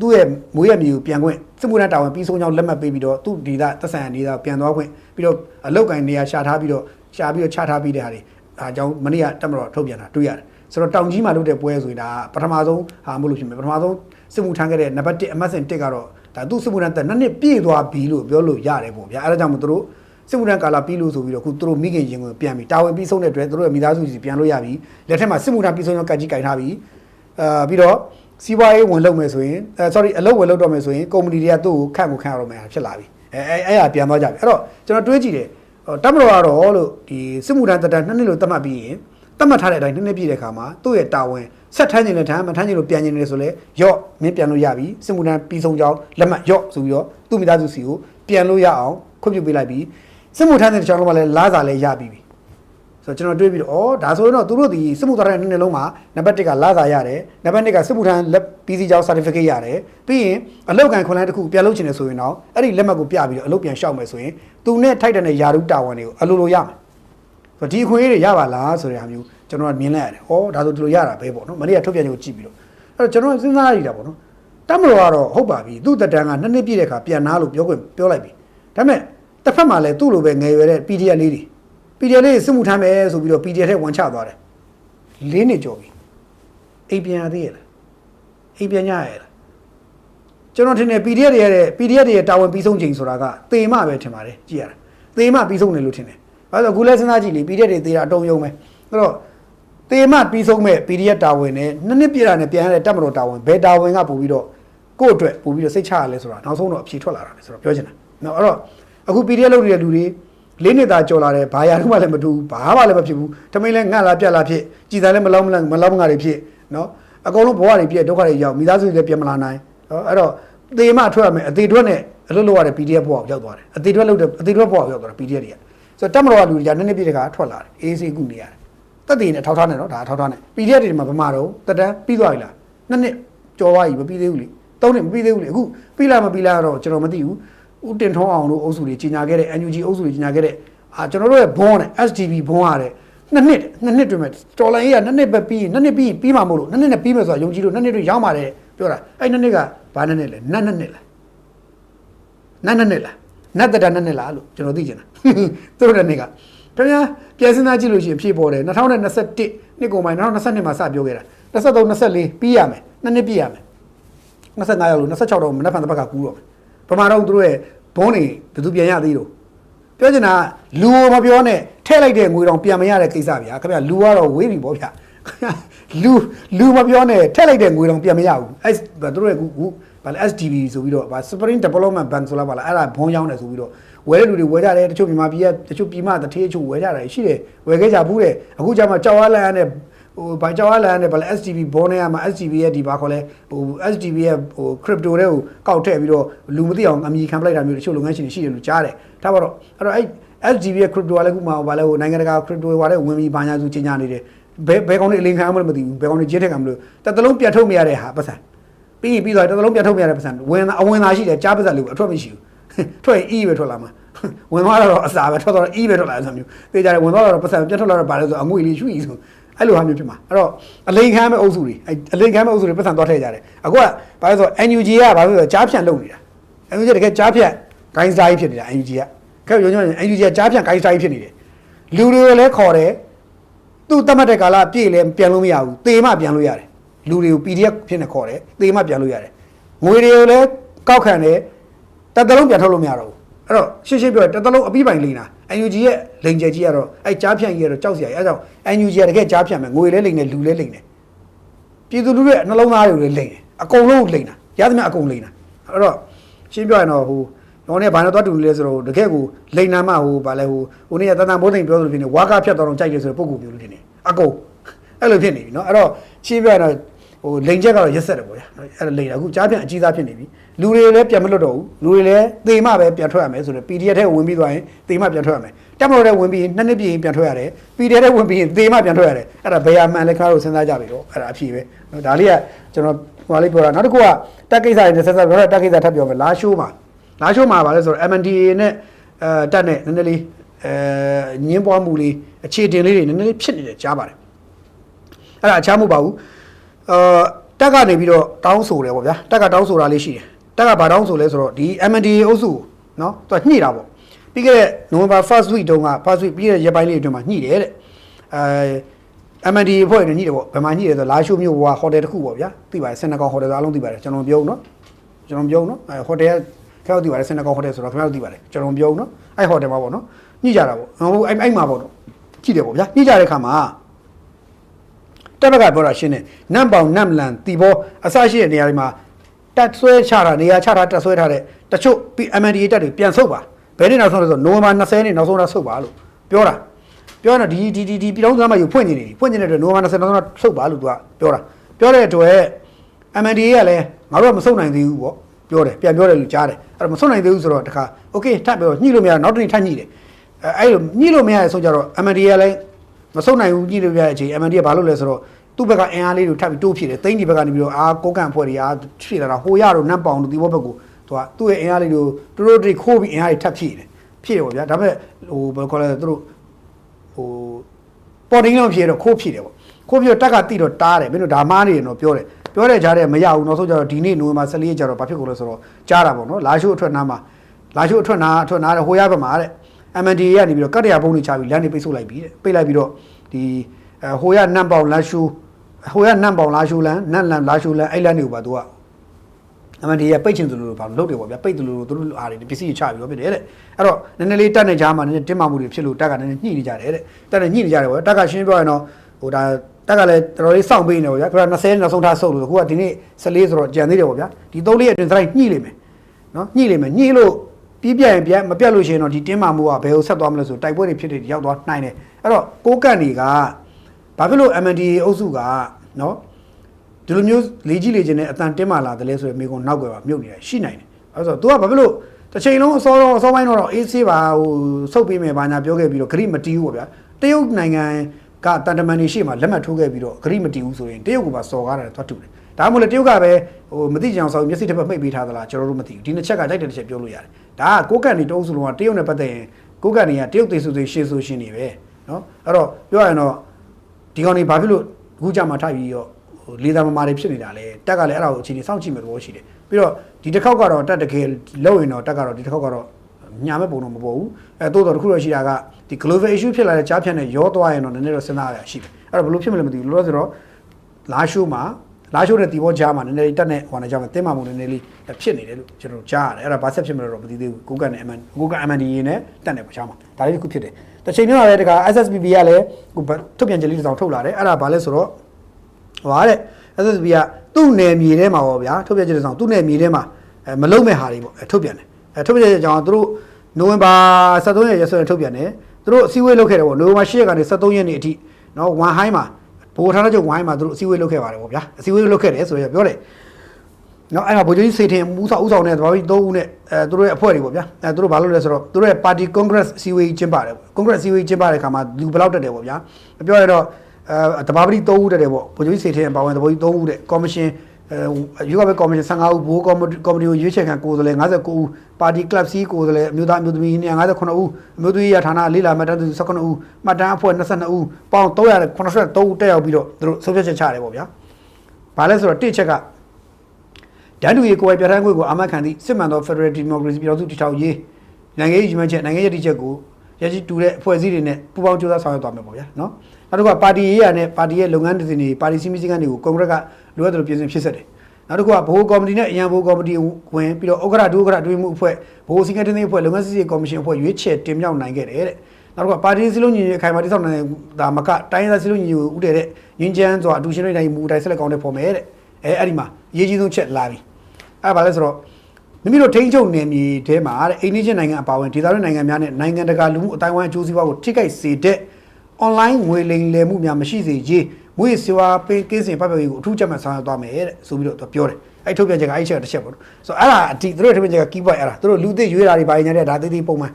သူ့ရဲ့မွေးရမြေကိုပြန်ခွင့်စစ်မှုထမ်းတာဝန်ပြီးဆုံးကြောင်းလက်မှတ်ပေးပြီးတော့သူ့ဒေသသက်ဆိုင်ရာဒေသကိုပြန်သွားခွင့်ပြီးတော့အလောက်ကန်နေရာရှာထားပြီးတော့ရှာပြီးတော့ချထားပြီးတဲ့ဟာတွေအားကြောင့်မနေ့ကတပ်မတော်ထုတ်ပြန်တာတွေ့ရတယ်ဆိုတော့တောင်ကြီးမှာလုပ်တဲ့ပွဲဆိုရင်ဒါပထမဆုံးဟာမလို့ဖြစ်မယ်ပထမဆုံးစစ်မှုထမ်းခဲ့တဲ့နံပါတ်1အမှတ်စဉ်1ကတော့ဒါသူ့စစ်မှုထမ်းတက်နှစ်နှစ်ပြည့်သွားပြီလို့ပြောလို့ရတယ်ပေါ့ဗျာအဲဒါကြောင့်မို့သူတို့ စစ်မှုထမ်းကာလပြီးလို့ဆိုပြီးတော့ခုသူတို့မိခင်ရင်ကိုပြန်ပြီးတာဝန်ပြီးဆုံးတဲ့အတွက်သူတို့ရဲ့မိသားစုစီပြန်လို့ရပြီလက်ထက်မှာစစ်မှုထမ်းပြီးဆုံးရောကတ်ကြီးကင်ထားပြီအာပြီးတော့စီးပွားရေးဝင်လုပ်မယ်ဆိုရင်အဲ sorry အလုပ်ဝင်လုပ်တော့မယ်ဆိုရင်ကုမ္ပဏီတွေကသူ့ကိုခန့်ကိုခန့်ရတော့မယ်ဖြစ်လာပြီအဲအဲအဲ့ဒါပြန်သွားကြပြီအဲ့တော့ကျွန်တော်တွေးကြည့်တယ်တမတော်ကတော့လို့ဒီစစ်မှုထမ်းတက်တန်းနှစ်နှစ်လို့သတ်မှတ်ပြီးရင်သတ်မှတ်ထားတဲ့အတိုင်းနှစ်နှစ်ပြည့်တဲ့ခါမှာသူ့ရဲ့တာဝန်ဆက်ထမ်းခြင်းနဲ့ထမ်းမထမ်းခြင်းလို့ပြန်ခြင်းနဲ့ဆိုလဲရော့မင်းပြန်လို့ရပြီစစ်မှုထမ်းပြီးဆုံးကြောင်းလက်မှတ်ရော့ဆိုပြီးတော့သူ့မိသားစုစီကိုပြန်လို့ရအောင်ခွင့်ပြုပေးလိုက်ပြီး စစ်မှုထမ်းတဲ့တစ်ချောင်းလုံးကလည်းလားစာလည်းရပြီးပြီဆိုတော့ကျွန်တော်တွေးပြီးတော့ဩဒါဆိုရင်တော့သူတို့ဒီစစ်မှုထမ်းတဲ့နှစ်နှစ်လုံးမှာနံပါတ်1ကလားစာရတယ်နံပါတ်2ကစစ်မှုထမ်းလက်ပြီးစီကြောင်း certificate ရတယ်ပြီးရင်အလောက်ကန်ခွန်လိုင်းတစ်ခုပြန်လုပ်ချင်တယ်ဆိုရင်တော့အဲ့ဒီလက်မှတ်ကိုပြပြီးတော့အလုပ်ပြန်လျှောက်မယ်ဆိုရင်သူနဲ့ထိုက်တဲ့ယာရုတာဝန်တွေကိုအလိုလိုရမယ်ဆိုတော့ဒီအခွင့်အရေးတွေရပါလားဆိုတဲ့ဟာမျိုးကျွန်တော်ကမြင်လိုက်ရတယ်ဩဒါဆိုဒီလိုရတာပဲပေါ့နော်မနေ့ကထုတ်ပြန်ချက်ကိုကြည့်ပြီးတော့အဲ့တော့ကျွန်တော်စဉ်းစားရတာပေါ့နော်တမတော်ကတော့ဟုတ်ပါပြီသူ့တက်တန်းကနှစ်နှစ်ပြည့်တဲ့ခါပြန်နာလို့ပြောခွင့်ပြောလိုက်ပြီဒါပေမဲ့ တစ်ဖက်မှာလည်းသူ့လိုပဲငယ်ရွယ်တဲ့ PDF လေးတွေ PDF လေးတွေစစ်မှုထမ်းမယ်ဆိုပြီးတော့ PDF ထဲဝန်ချသွားတယ်လေးနှစ်ကျော်ပြီအိမ်ပြန်ရသေးရလားအိမ်ပြန်ရရလားကျွန်တော်ထင်တယ် PDF တွေရဲ့ PDF တွေရဲ့တာဝန်ပြီးဆုံးချိန်ဆိုတာကသေမပဲထင်ပါတယ်ကြည့်ရတာသေမပြီးဆုံးတယ်လို့ထင်တယ်ဘာလို့လဲခုလဲစဉ်းစားကြည့်လေ PDF တွေသေတာအတုံးယုံပဲအဲ့တော့သေမပြီးဆုံးမဲ့ PDF တာဝန်နဲ့နှစ်နှစ်ပြည့်တာနဲ့ပြန်ရတဲ့တပ်မတော်တာဝန်ဘယ်တာဝန်ကပို့ပြီးတော့ကိုယ့်အတွက်ပို့ပြီးတော့စိတ်ချရလဲဆိုတာနောက်ဆုံးတော့အဖြေထွက်လာတာလေဆိုတော့ပြောချင်တာနော်အဲ့တော့ အခု PDF လုပ်နေတဲ့လူတွေလေးနှစ်သာကြော်လာတယ်ဘာရတော့မှလည်းမတူဘူးဘာမှလည်းမဖြစ်ဘူးတမိန်လည်းငှက်လာပြက်လာဖြစ်ကြည်သားလည်းမလောက်မလောက်မလောက်ငါတွေဖြစ်နော်အကုန်လုံးဘဝတွေပြည့်ဒုက္ခတွေရောက်မိသားစုတွေလည်းပြန်မလာနိုင်နော်အဲ့တော့သေမထွက်ရမယ်အသေးထွက်နဲ့အလုပ်လုပ်ရတဲ့ PDF ဘဝကိုရောက်သွားတယ်အသေးထွက်လုပ်တဲ့အသေးထွက်ဘဝကိုရောက်သွားတာ PDF တွေကဆိုတော့တက်မတော်ကလူတွေကနည်းနည်းပြည့်တဲ့ခါထွက်လာတယ်အေးစေးကုနေရတယ်တက်တည်နဲ့ထောက်ထားနေတော့ဒါထောက်ထားနေ PDF တွေမှာဗမာတော့တက်တန်းပြီးသွားပြီလားနှစ်နှစ်ကျော်သွားပြီမပြီးသေးဘူးလေသုံးနှစ်မပြီးသေးဘူးလေအခုပြီးလားမပြီးလားတော့ကျွန်တော်မသိဘူး ဦးတင်ထုံးအောင်တို့အုပ်စုတွေကြီးညာခဲ့တဲ့ NUG အုပ်စုတွေကြီးညာခဲ့တဲ့အာကျွန်တော်တို့ရဲ့ဘွန်းနဲ့ SDB ဘွန်းရတဲ့နှစ်နှစ်နှစ်နှစ်တွင်မဲ့တော်လိုင်းကြီးကနှစ်နှစ်ပဲပြီးနှစ်နှစ်ပြီးပြီးမှမဟုတ်လို့နှစ်နှစ်နဲ့ပြီးမယ်ဆိုတာယုံကြည်လို့နှစ်နှစ်တွင်ရောက်ပါတယ်ပြောတာအဲ့နှစ်နှစ်ကဘာနှစ်နှစ်လဲနတ်နှစ်နှစ်လားနတ်နှစ်နှစ်လားနတ်တတနှစ်နှစ်လားလို့ကျွန်တော်သိချင်တာသူတို့တဲ့နှစ်ကခင်ဗျာပြန်စဉ်းစားကြည့်လို့ရှိရင်ဖြေပေါ်တယ်2021နှစ်ကုန်ပိုင်း2022မှာစပြောခဲ့တာ23 24ပြီးရမယ်နှစ်နှစ်ပြီးရမယ်25ရောက်လို့26တော့မနက်ဖြန်တစ်ပတ်ကကူးတော့မယ် ပမာတော့သူတို့ရဲ့ဘုန်းနေဘယ်သူပြန်ရသေးတော့ပြောချင်တာကလူကိုမပြောနဲ့ထဲ့လိုက်တဲ့ငွေတောင်ပြန်မရတဲ့ကိစ္စဗျာခင်ဗျာလူကတော့ဝေးပြီပေါ့ဗျာလူလူမပြောနဲ့ထဲ့လိုက်တဲ့ငွေတောင်ပြန်မရဘူးအဲသူတို့ရဲ့ကူကူဗာလဲ SDB ဆိုပြီးတော့ဗာ Spring Development Bank ဆိုလားဗာလားအဲ့ဒါဘုံရောက်နေဆိုပြီးတော့ဝယ်တဲ့လူတွေဝယ်ကြတယ်တချို့မြန်မာပြည်ကတချို့ပြည်မတထေးချို့ဝယ်ကြတယ်ရှိတယ်ဝယ်ခဲ့ကြဘူးတဲ့အခုကျမှကြောက်အားလန့်ရတဲ့ ဟိုဘာကြောက်အားလန့်ရတဲ့ဗာလဲ SDB ဘောနဲ့ကမှ SDB ရဲ့ဒီဘာခေါ်လဲဟို SDB ရဲ့ဟို crypto တွေကိုကောက်ထည့်ပြီးတော့လူမသိအောင်အမြင်ခံပလိုက်တာမျိုးတချို့လုပ်ငန်းရှင်တွေရှိတယ်လို့ကြားတယ်ဒါပါတော့အဲ့တော့အဲ့ SDB ရဲ့ crypto ကလည်းခုမှဗာလဲဟိုနိုင်ငံတကာ crypto တွေဗာလဲဝင်ပြီးဘာညာစုကြီးညာနေတယ်ဘယ်ဘယ်ကောင်တွေအလင်းခံမှမသိဘူးဘယ်ကောင်တွေဂျင်းထက်ကမလို့တတလုံးပြတ်ထုတ်မရတဲ့ဟာပတ်စံပြီးရင်ပြီးသွားတယ်တစ်သလုံးပြတ်ထုတ်ပြရတဲ့ပတ်စံဝင်အဝင်သာရှိတယ်ကြားပတ်စံလို့အထွက်မရှိဘူးထွက်ရင်အီးပဲထွက်လာမှာဝင်သွားတော့အစာပဲထွက်တော့အီးပဲထွက်လာဆိုမျိုးသိကြတယ်ဝင်သွားတော့ပတ်စံပြတ်ထုတ်လာတော့ဗာလဲဆိုအငွေလေးရွှီဆို အဲ့လိုဟာမျိုးဖြစ်မှာအဲ့တော့အလိန်ခမ်းမဲ့အုပ်စုတွေအဲ့အလိန်ခမ်းမဲ့အုပ်စုတွေပတ်စံသွားထည့်ကြတယ်အခုကဘာလဲဆို NUG ကဘာလို့ဆိုကြားဖြန့်လုပ်နေတာ NUG တကယ်ကြားဖြန့်ဂိုင်းစတာကြီးဖြစ်နေတာ NUG ကကဲပြောကြရင် NUG ကကြားဖြန့်ဂိုင်းစတာကြီးဖြစ်နေတယ်လူတွေလည်းခေါ်တယ်သူ့တတ်မှတ်တဲ့ကာလပြည့်လည်းပြန်လို့မရဘူးတေမှပြန်လို့ရတယ်လူတွေကို PDF ဖြစ်နေခေါ်တယ်သေမှပြန်လို့ရတယ်ငွေတွေကိုလည်းကောက်ခံတယ်တစ်သလုံးပြန်ထုတ်လို့မရတော့ဘူးအဲ့တော့ရှင်းရှင်းပြောရင်တစ်သလုံးအပြီးပိုင်လိမ့်တာ NUG ရဲ့လိန်ကျဲကြီးကတော့အဲ့ကြားဖြန့်ကြီးကတော့ကြောက်စရာကြီးအဲ့ကြောင့် NUG ကတကယ်ကြားဖြန့်မယ်ငွေလည်းလိမ့်တယ်လူလည်းလိမ့်တယ်ပြည်သူလူထုရဲ့နှလုံးသားတွေလည်းလိမ့်တယ်အကုန်လုံးလိမ့်တာရသမျှအကုန်လိမ့်တာအဲ့တော့ရှင်းပြောရင်တော့ဟိုတော့ねဘာနဲ့တော့တူလဲဆိုတော့တကယ်ကိုလိန်နာမဟိုဗာလဲဟိုဟိုနေ့ကတန်တန်မိုးသိမ်ပြောသလိုဖြစ်နေဝါကဖြတ်တော်တော့ကြိုက်တယ်ဆိုတော့ပုံကူမျိုးလို့ထင်တယ်အကုန်အဲ့လိုဖြစ်နေပြီเนาะအဲ့တော့ရှင်းပြောရင်တော့ ဟိုလိန်ချက်ကတော့ရက်ဆက်တယ်ပေါ့ဗျာအဲ့ဒါလိန်တာအခုကြားပြန်အကြီးစားဖြစ်နေပြီလူတွေလည်းပြန်မလွတ်တော့ဘူးလူတွေလည်းသေမပဲပြန်ထွက်ရမယ်ဆိုတော့ PDF ထဲဝင်ပြီးသွားရင်သေမပြန်ထွက်ရမယ်တက်မလို့တဲ့ဝင်ပြီးရင်နှစ်နှစ်ပြည့်ရင်ပြန်ထွက်ရတယ် PDF ထဲဝင်ပြီးရင်သေမပြန်ထွက်ရတယ်အဲ့ဒါဘယ်ဟာမှန်လဲခါလို့စဉ်းစားကြပြီတော့အဲ့ဒါအဖြစ်ပဲဒါလေးကကျွန်တော်ဟိုလေးပြောတာနောက်တစ်ခုကတက်ကိစ္စတွေနဲ့ဆက်ဆက်ပြောတာတက်ကိစ္စထပ်ပြောမယ်လာရှိုးမှာလာရှိုးမှာဗာလဲဆိုတော့ MNDA နဲ့အဲတက်နဲ့နည်းနည်းလေးအဲညင်းပွားမှုလေးအခြေတင်လေးတွေနည်းနည်းလေးဖြစ်နေတယ်ကြားပါတယ်အဲ့ဒါအခြားမဟုတ်ပါဘူး အာတက်ကနေပြီးတော့တောင်းဆိုတယ်ပေါ့ဗျာတက်ကတောင်းဆိုတာလေးရှိတယ်တက်ကဘာတောင်းဆိုလဲဆိုတော့ဒီ MNDA အုပ်စုကိုနော်သူကညှိတာပေါ့ပြီးခဲ့တဲ့ November 1st week တုန်းက first week ပြီးခဲ့တဲ့ရက်ပိုင်းလေးအတွင်းမှာညှိတယ်တဲ့အဲ MNDA အဖွဲ့နဲ့ညှိတယ်ပေါ့ဘယ်မှာညှိတယ်ဆိုလာရှိုးမြို့ဟိုဟိုတယ်တစ်ခုပေါ့ဗျာသိပါတယ်စင်နကောင်ဟိုတယ်ဆိုအားလုံးသိပါတယ်ကျွန်တော်မပြောဘူးနော်ကျွန်တော်မပြောဘူးနော်အဲဟိုတယ်ခင်ဗျားတို့သိပါတယ်စင်နကောင်ဟိုတယ်ဆိုတော့ခင်ဗျားတို့သိပါတယ်ကျွန်တော်မပြောဘူးနော်အဲဟိုတယ်မှာပေါ့နော်ညှိကြတာပေါ့ဟိုအဲ့အဲ့မှာပေါ့နော်ကြည့်တယ်ပေါ့ဗျာညှိကြတဲ့ခါမှာ တက်ဘက်ကပြောတာရှင်းတယ်နမ်ပေါင်နမ်လန်တီဘောအစရှိတဲ့နေရာတွေမှာတက်ဆွဲချတာနေရာချတာတက်ဆွဲထားတဲ့တချို့ MNDA တက်တွေပြန်ဆုတ်ပါဘယ်နေ့နောက်ဆုံးလဲဆိုနိုဝင်ဘာ20နေ့နောက်ဆုံးတော့ဆုတ်ပါလို့ပြောတာပြောတာဒီဒီဒီဒီပြည်တော်သားမယူဖွင့်နေတယ်ဖွင့်နေတဲ့အတွက်နိုဝင်ဘာ20နောက်ဆုံးတော့ဆုတ်ပါလို့သူကပြောတာပြောတဲ့အတွက် MNDA ကလည်းငါတို့ကမဆုတ်နိုင်သေးဘူးပေါ့ပြောတယ်ပြန်ပြောတယ်လို့ကြားတယ်အဲ့တော့မဆုတ်နိုင်သေးဘူးဆိုတော့တခါโอเคထပ်ပြောညှိလို့မရနောက်တစ်နေ့ထပ်ညှိတယ်အဲအဲ့လိုညှိလို့မရတဲ့ဆိုကြတော့ MNDA ကလည်း မဆုတ်နိုင်ဘူးကြည့်လို့ပြရတဲ့အချိန် MND ကဘာလို့လဲဆိုတော့သူ့ဘက်ကအင်အားလေးတွေထပ်ပြီးတိုးဖြစ်တယ်သိန်းဒီဘက်ကနေပြီးတော့အာကိုကန်ဖွဲ့တွေအားဖြစ်လာတာဟိုရတော့နတ်ပေါင်တို့ဒီဘောဘက်ကိုသူကသူ့ရဲ့အင်အားလေးတွေသူတို့တွေခိုးပြီးအင်အားတွေထပ်ဖြစ်တယ်ဖြစ်တယ်ပေါ့ဗျာဒါပေမဲ့ဟိုဘယ်လိုခေါ်လဲသူတို့ဟိုပေါ်တင်းလောက်ဖြစ်တော့ခိုးဖြစ်တယ်ပေါ့ခိုးပြီးတော့တက်ကတိတော့တားတယ်မင်းတို့ဒါမားနေတယ်တော့ပြောတယ်ပြောတဲ့ကြားတဲ့မရဘူးနောက်ဆုံးကျတော့ဒီနေ့နိုဝင်ဘာ14ရက်ကျတော့ဘာဖြစ်ကုန်လဲဆိုတော့ကြားတာပေါ့နော်လာရှိုးအထွက်နားမှာလာရှိုးအထွက်နားအထွက်နားတဲ့ဟိုရဘက်မှာတဲ့ MND ကနေပြီးတော့ကတ်တရာပုံးတွေချပြီးလမ်းတွေပိတ်ဆို့လိုက်ပြီတဲ့ပိတ်လိုက်ပြီးတော့ဒီအဲဟိုရနမ်ပေါင်လာရှူဟိုရနမ်ပေါင်လာရှူလန်နမ်လန်လာရှူလန်အဲ့လမ်းတွေကိုပါသူက MND ကပိတ်ချင်သူလို့ဘာလို့လုပ်တယ်ပေါ့ဗျာပိတ်တယ်လို့သူတို့အားတွေပစ္စည်းချပြီးတော့ဖြစ်တယ်တဲ့အဲ့တော့နည်းနည်းလေးတက်နေကြမှာနည်းနည်းတင်းမာမှုတွေဖြစ်လို့တက်ကနည်းနည်းညှိနေကြတယ်တဲ့တက်နေညှိနေကြတယ်ပေါ့တက်ကရှင်းပြောရင်တော့ဟိုဒါတက်ကလည်းတော်တော်လေးစောင့်ပေးနေပေါ့ဗျာခရ20နောက်ဆုံးထားဆုတ်လို့ခုကဒီနေ့14ဆိုတော့ကြံသေးတယ်ပေါ့ဗျာဒီ3လေးအတွင်းစလိုက်ညှိလိမ့်မယ်နော်ညှိလိမ့်မယ်ညှိလို့ ပြီးပြရင်ပြမပြတ်လို့ရှိရင်တော့ဒီတင်းမာမှုကဘယ်ကိုဆက်သွားမလဲဆိုတိုက်ပွဲတွေဖြစ်တွေရောက်သွားနိုင်တယ်အဲ့တော့ကိုကန့်တွေကဘာဖြစ်လို့ MNDA အုပ်စုကနော်ဒီလိုမျိုးလေကြီးလေချင်းနဲ့အတန်တင်းမာလာတယ်လဲဆိုရင်မိကုံနောက်ွယ်ပါမြုပ်နေတာရှိနိုင်တယ်အဲ့ဆို तू ကဘာဖြစ်လို့တစ်ချိန်လုံးအစောတော့အစောပိုင်းတော့အေးဆေးပါဟိုစုပ်ပေးမယ်ဘာညာပြောခဲ့ပြီးတော့ဂရိမတီးဘူးပေါ့ဗျာတရုတ်နိုင်ငံကကတန်တမန်နေရှိမှလက်မှတ်ထိုးခဲ့ပြီးတော့ဂရိမတီဘူးဆိုရင်တရုတ်ကပါစော်ကားတယ်သွားတူတယ်ဒါမှမဟုတ်လေတရုတ်ကပဲဟိုမသိကြအောင်ဆောက်မျက်စိတစ်ဖက်မှိတ်ပေးထားသလားကျွန်တော်တို့မသိဘူးဒီနှစ်ချက်ကတိုက်တဲ့တစ်ချက်ပြောလို့ရတယ် ဒါကကိုကန့်နေတအုပ်စုလုံးကတရုတ်နဲ့ပတ်သက်ရင်ကိုကန့်နေကတရုတ်သေးစုသေးရှေ့ဆိုရှင်နေပဲနော်အဲ့တော့ပြောရရင်တော့ဒီကောင်တွေဘာဖြစ်လို့အခုကြမှာထပြီးတော့လေသာမမာတွေဖြစ်နေတာလဲတက်ကလည်းအဲ့ဒါကိုအခြေအနေစောင့်ကြည့်မယ်သဘောရှိတယ်ပြီးတော့ဒီတစ်ခေါက်ကတော့တက်တကယ်လောက်ရင်တော့တက်ကတော့ဒီတစ်ခေါက်ကတော့ညာမဲ့ပုံတော့မပေါ်ဘူးအဲတိုးတော်တခုတော့ရှိတာကဒီ global issue ဖြစ်လာတဲ့ကြားဖြန့်နဲ့ရောသွားရင်တော့နည်းနည်းတော့စဉ်းစားရရှိတယ်အဲ့တော့ဘယ်လိုဖြစ်မလဲမသိဘူးလို့ဆိုတော့လာရှိုးမှာ လာရှိုးတဲ့တီဘောကြားမှာနည်းနည်းတက်နဲ့ဟိုနဲ့ကြားမှာတင်းမာမှုနည်းနည်းလေးဖြစ်နေတယ်လို့ကျွန်တော်ကြားရတယ်အဲ့ဒါဘာဆက်ဖြစ်မလဲတော့မသိသေးဘူးကိုကနဲ့ MN ကိုက MND ရင်းနဲ့တက်နေပါချားမှာဒါလေးတစ်ခုဖြစ်တယ်တစ်ချိန်မျိုးမှာလည်းတခါ SSBB ကလည်းဟိုထုတ်ပြန်ချက်လေးတစ်စောင်ထုတ်လာတယ်အဲ့ဒါဘာလဲဆိုတော့ဟိုဟာတဲ့ SSB ကသူ့နယ်မြေထဲမှာပေါ့ဗျာထုတ်ပြန်ချက်တစ်စောင်သူ့နယ်မြေထဲမှာအဲမလုံးမဲ့ဟာတွေပေါ့အဲထုတ်ပြန်တယ်အဲထုတ်ပြန်ချက်ကြောင့်သူတို့နိုဝင်ဘာ23ရက်ရက်စွဲထုတ်ပြန်တယ်သူတို့အစည်းအဝေးလုပ်ခဲ့တယ်ပေါ့နိုဝင်ဘာ10ရက်ကနေ23ရက်နေ့အထိနော်ဝန်ဟိုင်းမှာ ဘိုးထားတဲ့ချုပ်ဝိုင်းမှာသူတို့အစည်းအဝေးလုပ်ခဲ့ပါတယ်ပေါ့ဗျာအစည်းအဝေးလုပ်ခဲ့တယ်ဆိုတော့ပြောတယ်နော်အဲ့မှာဗိုလ်ချုပ်ကြီးစေထင်မူဆောက်ဥဆောင်တဲ့တဘာကြီး3ဦးနဲ့အဲသူတို့ရဲ့အဖွဲ့တွေပေါ့ဗျာအဲသူတို့ဘာလုပ်လဲဆိုတော့သူတို့ရဲ့ party congress အစည်းအဝေးကျင်းပတယ် congress အစည်းအဝေးကျင်းပတဲ့ခါမှာလူဘယ်လောက်တက်တယ်ပေါ့ဗျာပြောရတော့အဲတဘာပတိ3ဦးတက်တယ်ပေါ့ဗိုလ်ချုပ်ကြီးစေထင်ပါဝင်တဘာကြီး3ဦးတဲ့ commission အဲယူကပဲကော်မရှင်15ဦးဘိုးကော်မတီကော်မတီကိုရွေးချယ်ခံကိုယ်စားလှယ်59ဦးပါတီကလပ်စီကိုယ်စားလှယ်အမျိုးသားအမျိုးသမီး259ဦးအမျိုးသမီးရဌာနလေးလာမှတ်တမ်းသူ19ဦးမှတ်တမ်းအဖွဲ့22ဦးပေါင်း383ဦးတက်ရောက်ပြီးတော့သူတို့ဆုံးဖြတ်ချက်ချတယ်ပေါ့ဗျာ။ဘာလဲဆိုတော့တစ်ချက်ကတန်းတူရေးကိုယ်ပိုင်ပြဋ္ဌာန်းခွင့်ကိုအာမခံသည့်စစ်မှန်သော Federal Democracy ပြည်တော်စုတည်ထောင်ရေးနိုင်ငံရေးယူမှန်းချက်နိုင်ငံရေးတည်ချက်ကို ရရှိတူတဲ့အဖွဲ့အစည်းတွေနဲ့ပူးပေါင်းကြိုးစားဆောင်ရွက်သွားမယ်ပေါ့ဗျာနော်။နောက်တစ်ခုကပါတီရေးရနဲ့ပါတီရဲ့လုပ်ငန်းတွေပါတီစီမီစီကန်တွေကိုကွန်ဂရက်ကလိုအပ်တယ်လို့ပြင်ဆင်ဖြစ်ဆက်တယ်။နောက်တစ်ခုကဘိုးကော်မတီနဲ့အရန်ဘိုးကော်မတီဝင်ပြီးတော့ဥက္ကဋ္ဌဒုဥက္ကဋ္ဌတွင်မှုအဖွဲ့ဘိုးစီကံတင်းအဖွဲ့လုပ်ငန်းစီစီကော်မရှင်အဖွဲ့ရွေးချယ်တင်မြှောက်နိုင်ခဲ့တယ်တဲ့။နောက်တစ်ခုကပါတီစီလုံးညီညွတ်အခိုင်အမာတိစောင့်နိုင်တာမကတိုင်းရင်းသားစီလုံးညီညွတ်ဦးတဲ့တဲ့ငင်းချမ်းစွာအတူရှင်တွေတိုင်းမူတိုင်းဆက်လက်ကောင်းတဲ့ဖော်မယ်တဲ့။အဲအဲ့ဒီမှာအရေးကြီးဆုံးချက်လာပြီ။အဲ့ဒါဘာလဲဆိုတော့ မိမိတို့ထိန်းချုပ်နယ်မြေထဲမှာတဲ့အိန္ဒိယနိုင်ငံအပါအဝင်ဒေသတွင်းနိုင်ငံများနဲ့နိုင်ငံတကာလူမှုအတိုင်းအဝိုင်းအကျိုးစီးပွားကိုထိခိုက်စေတဲ့ online ငွေလိမ်လည်မှုများမရှိစေရေးငွေစေဝါပေးကင်းစင်ပတ်ပရေးကိုအထူးချက်မှတ်ဆောင်ရွက်သွားမယ်တဲ့ဆိုပြီးတော့သူပြောတယ်အဲ့ထုတ်ပြန်ချက်ကအဲ့ချက်ကတစ်ချက်ပေါ့နော်ဆိုတော့အဲ့ဒါအတိသူတို့ထုတ်ပြန်ချက်က key point အဲ့ဒါသူတို့လူသိရွေးတာတွေပါနေတယ်ဒါသေးသေးပုံမှန်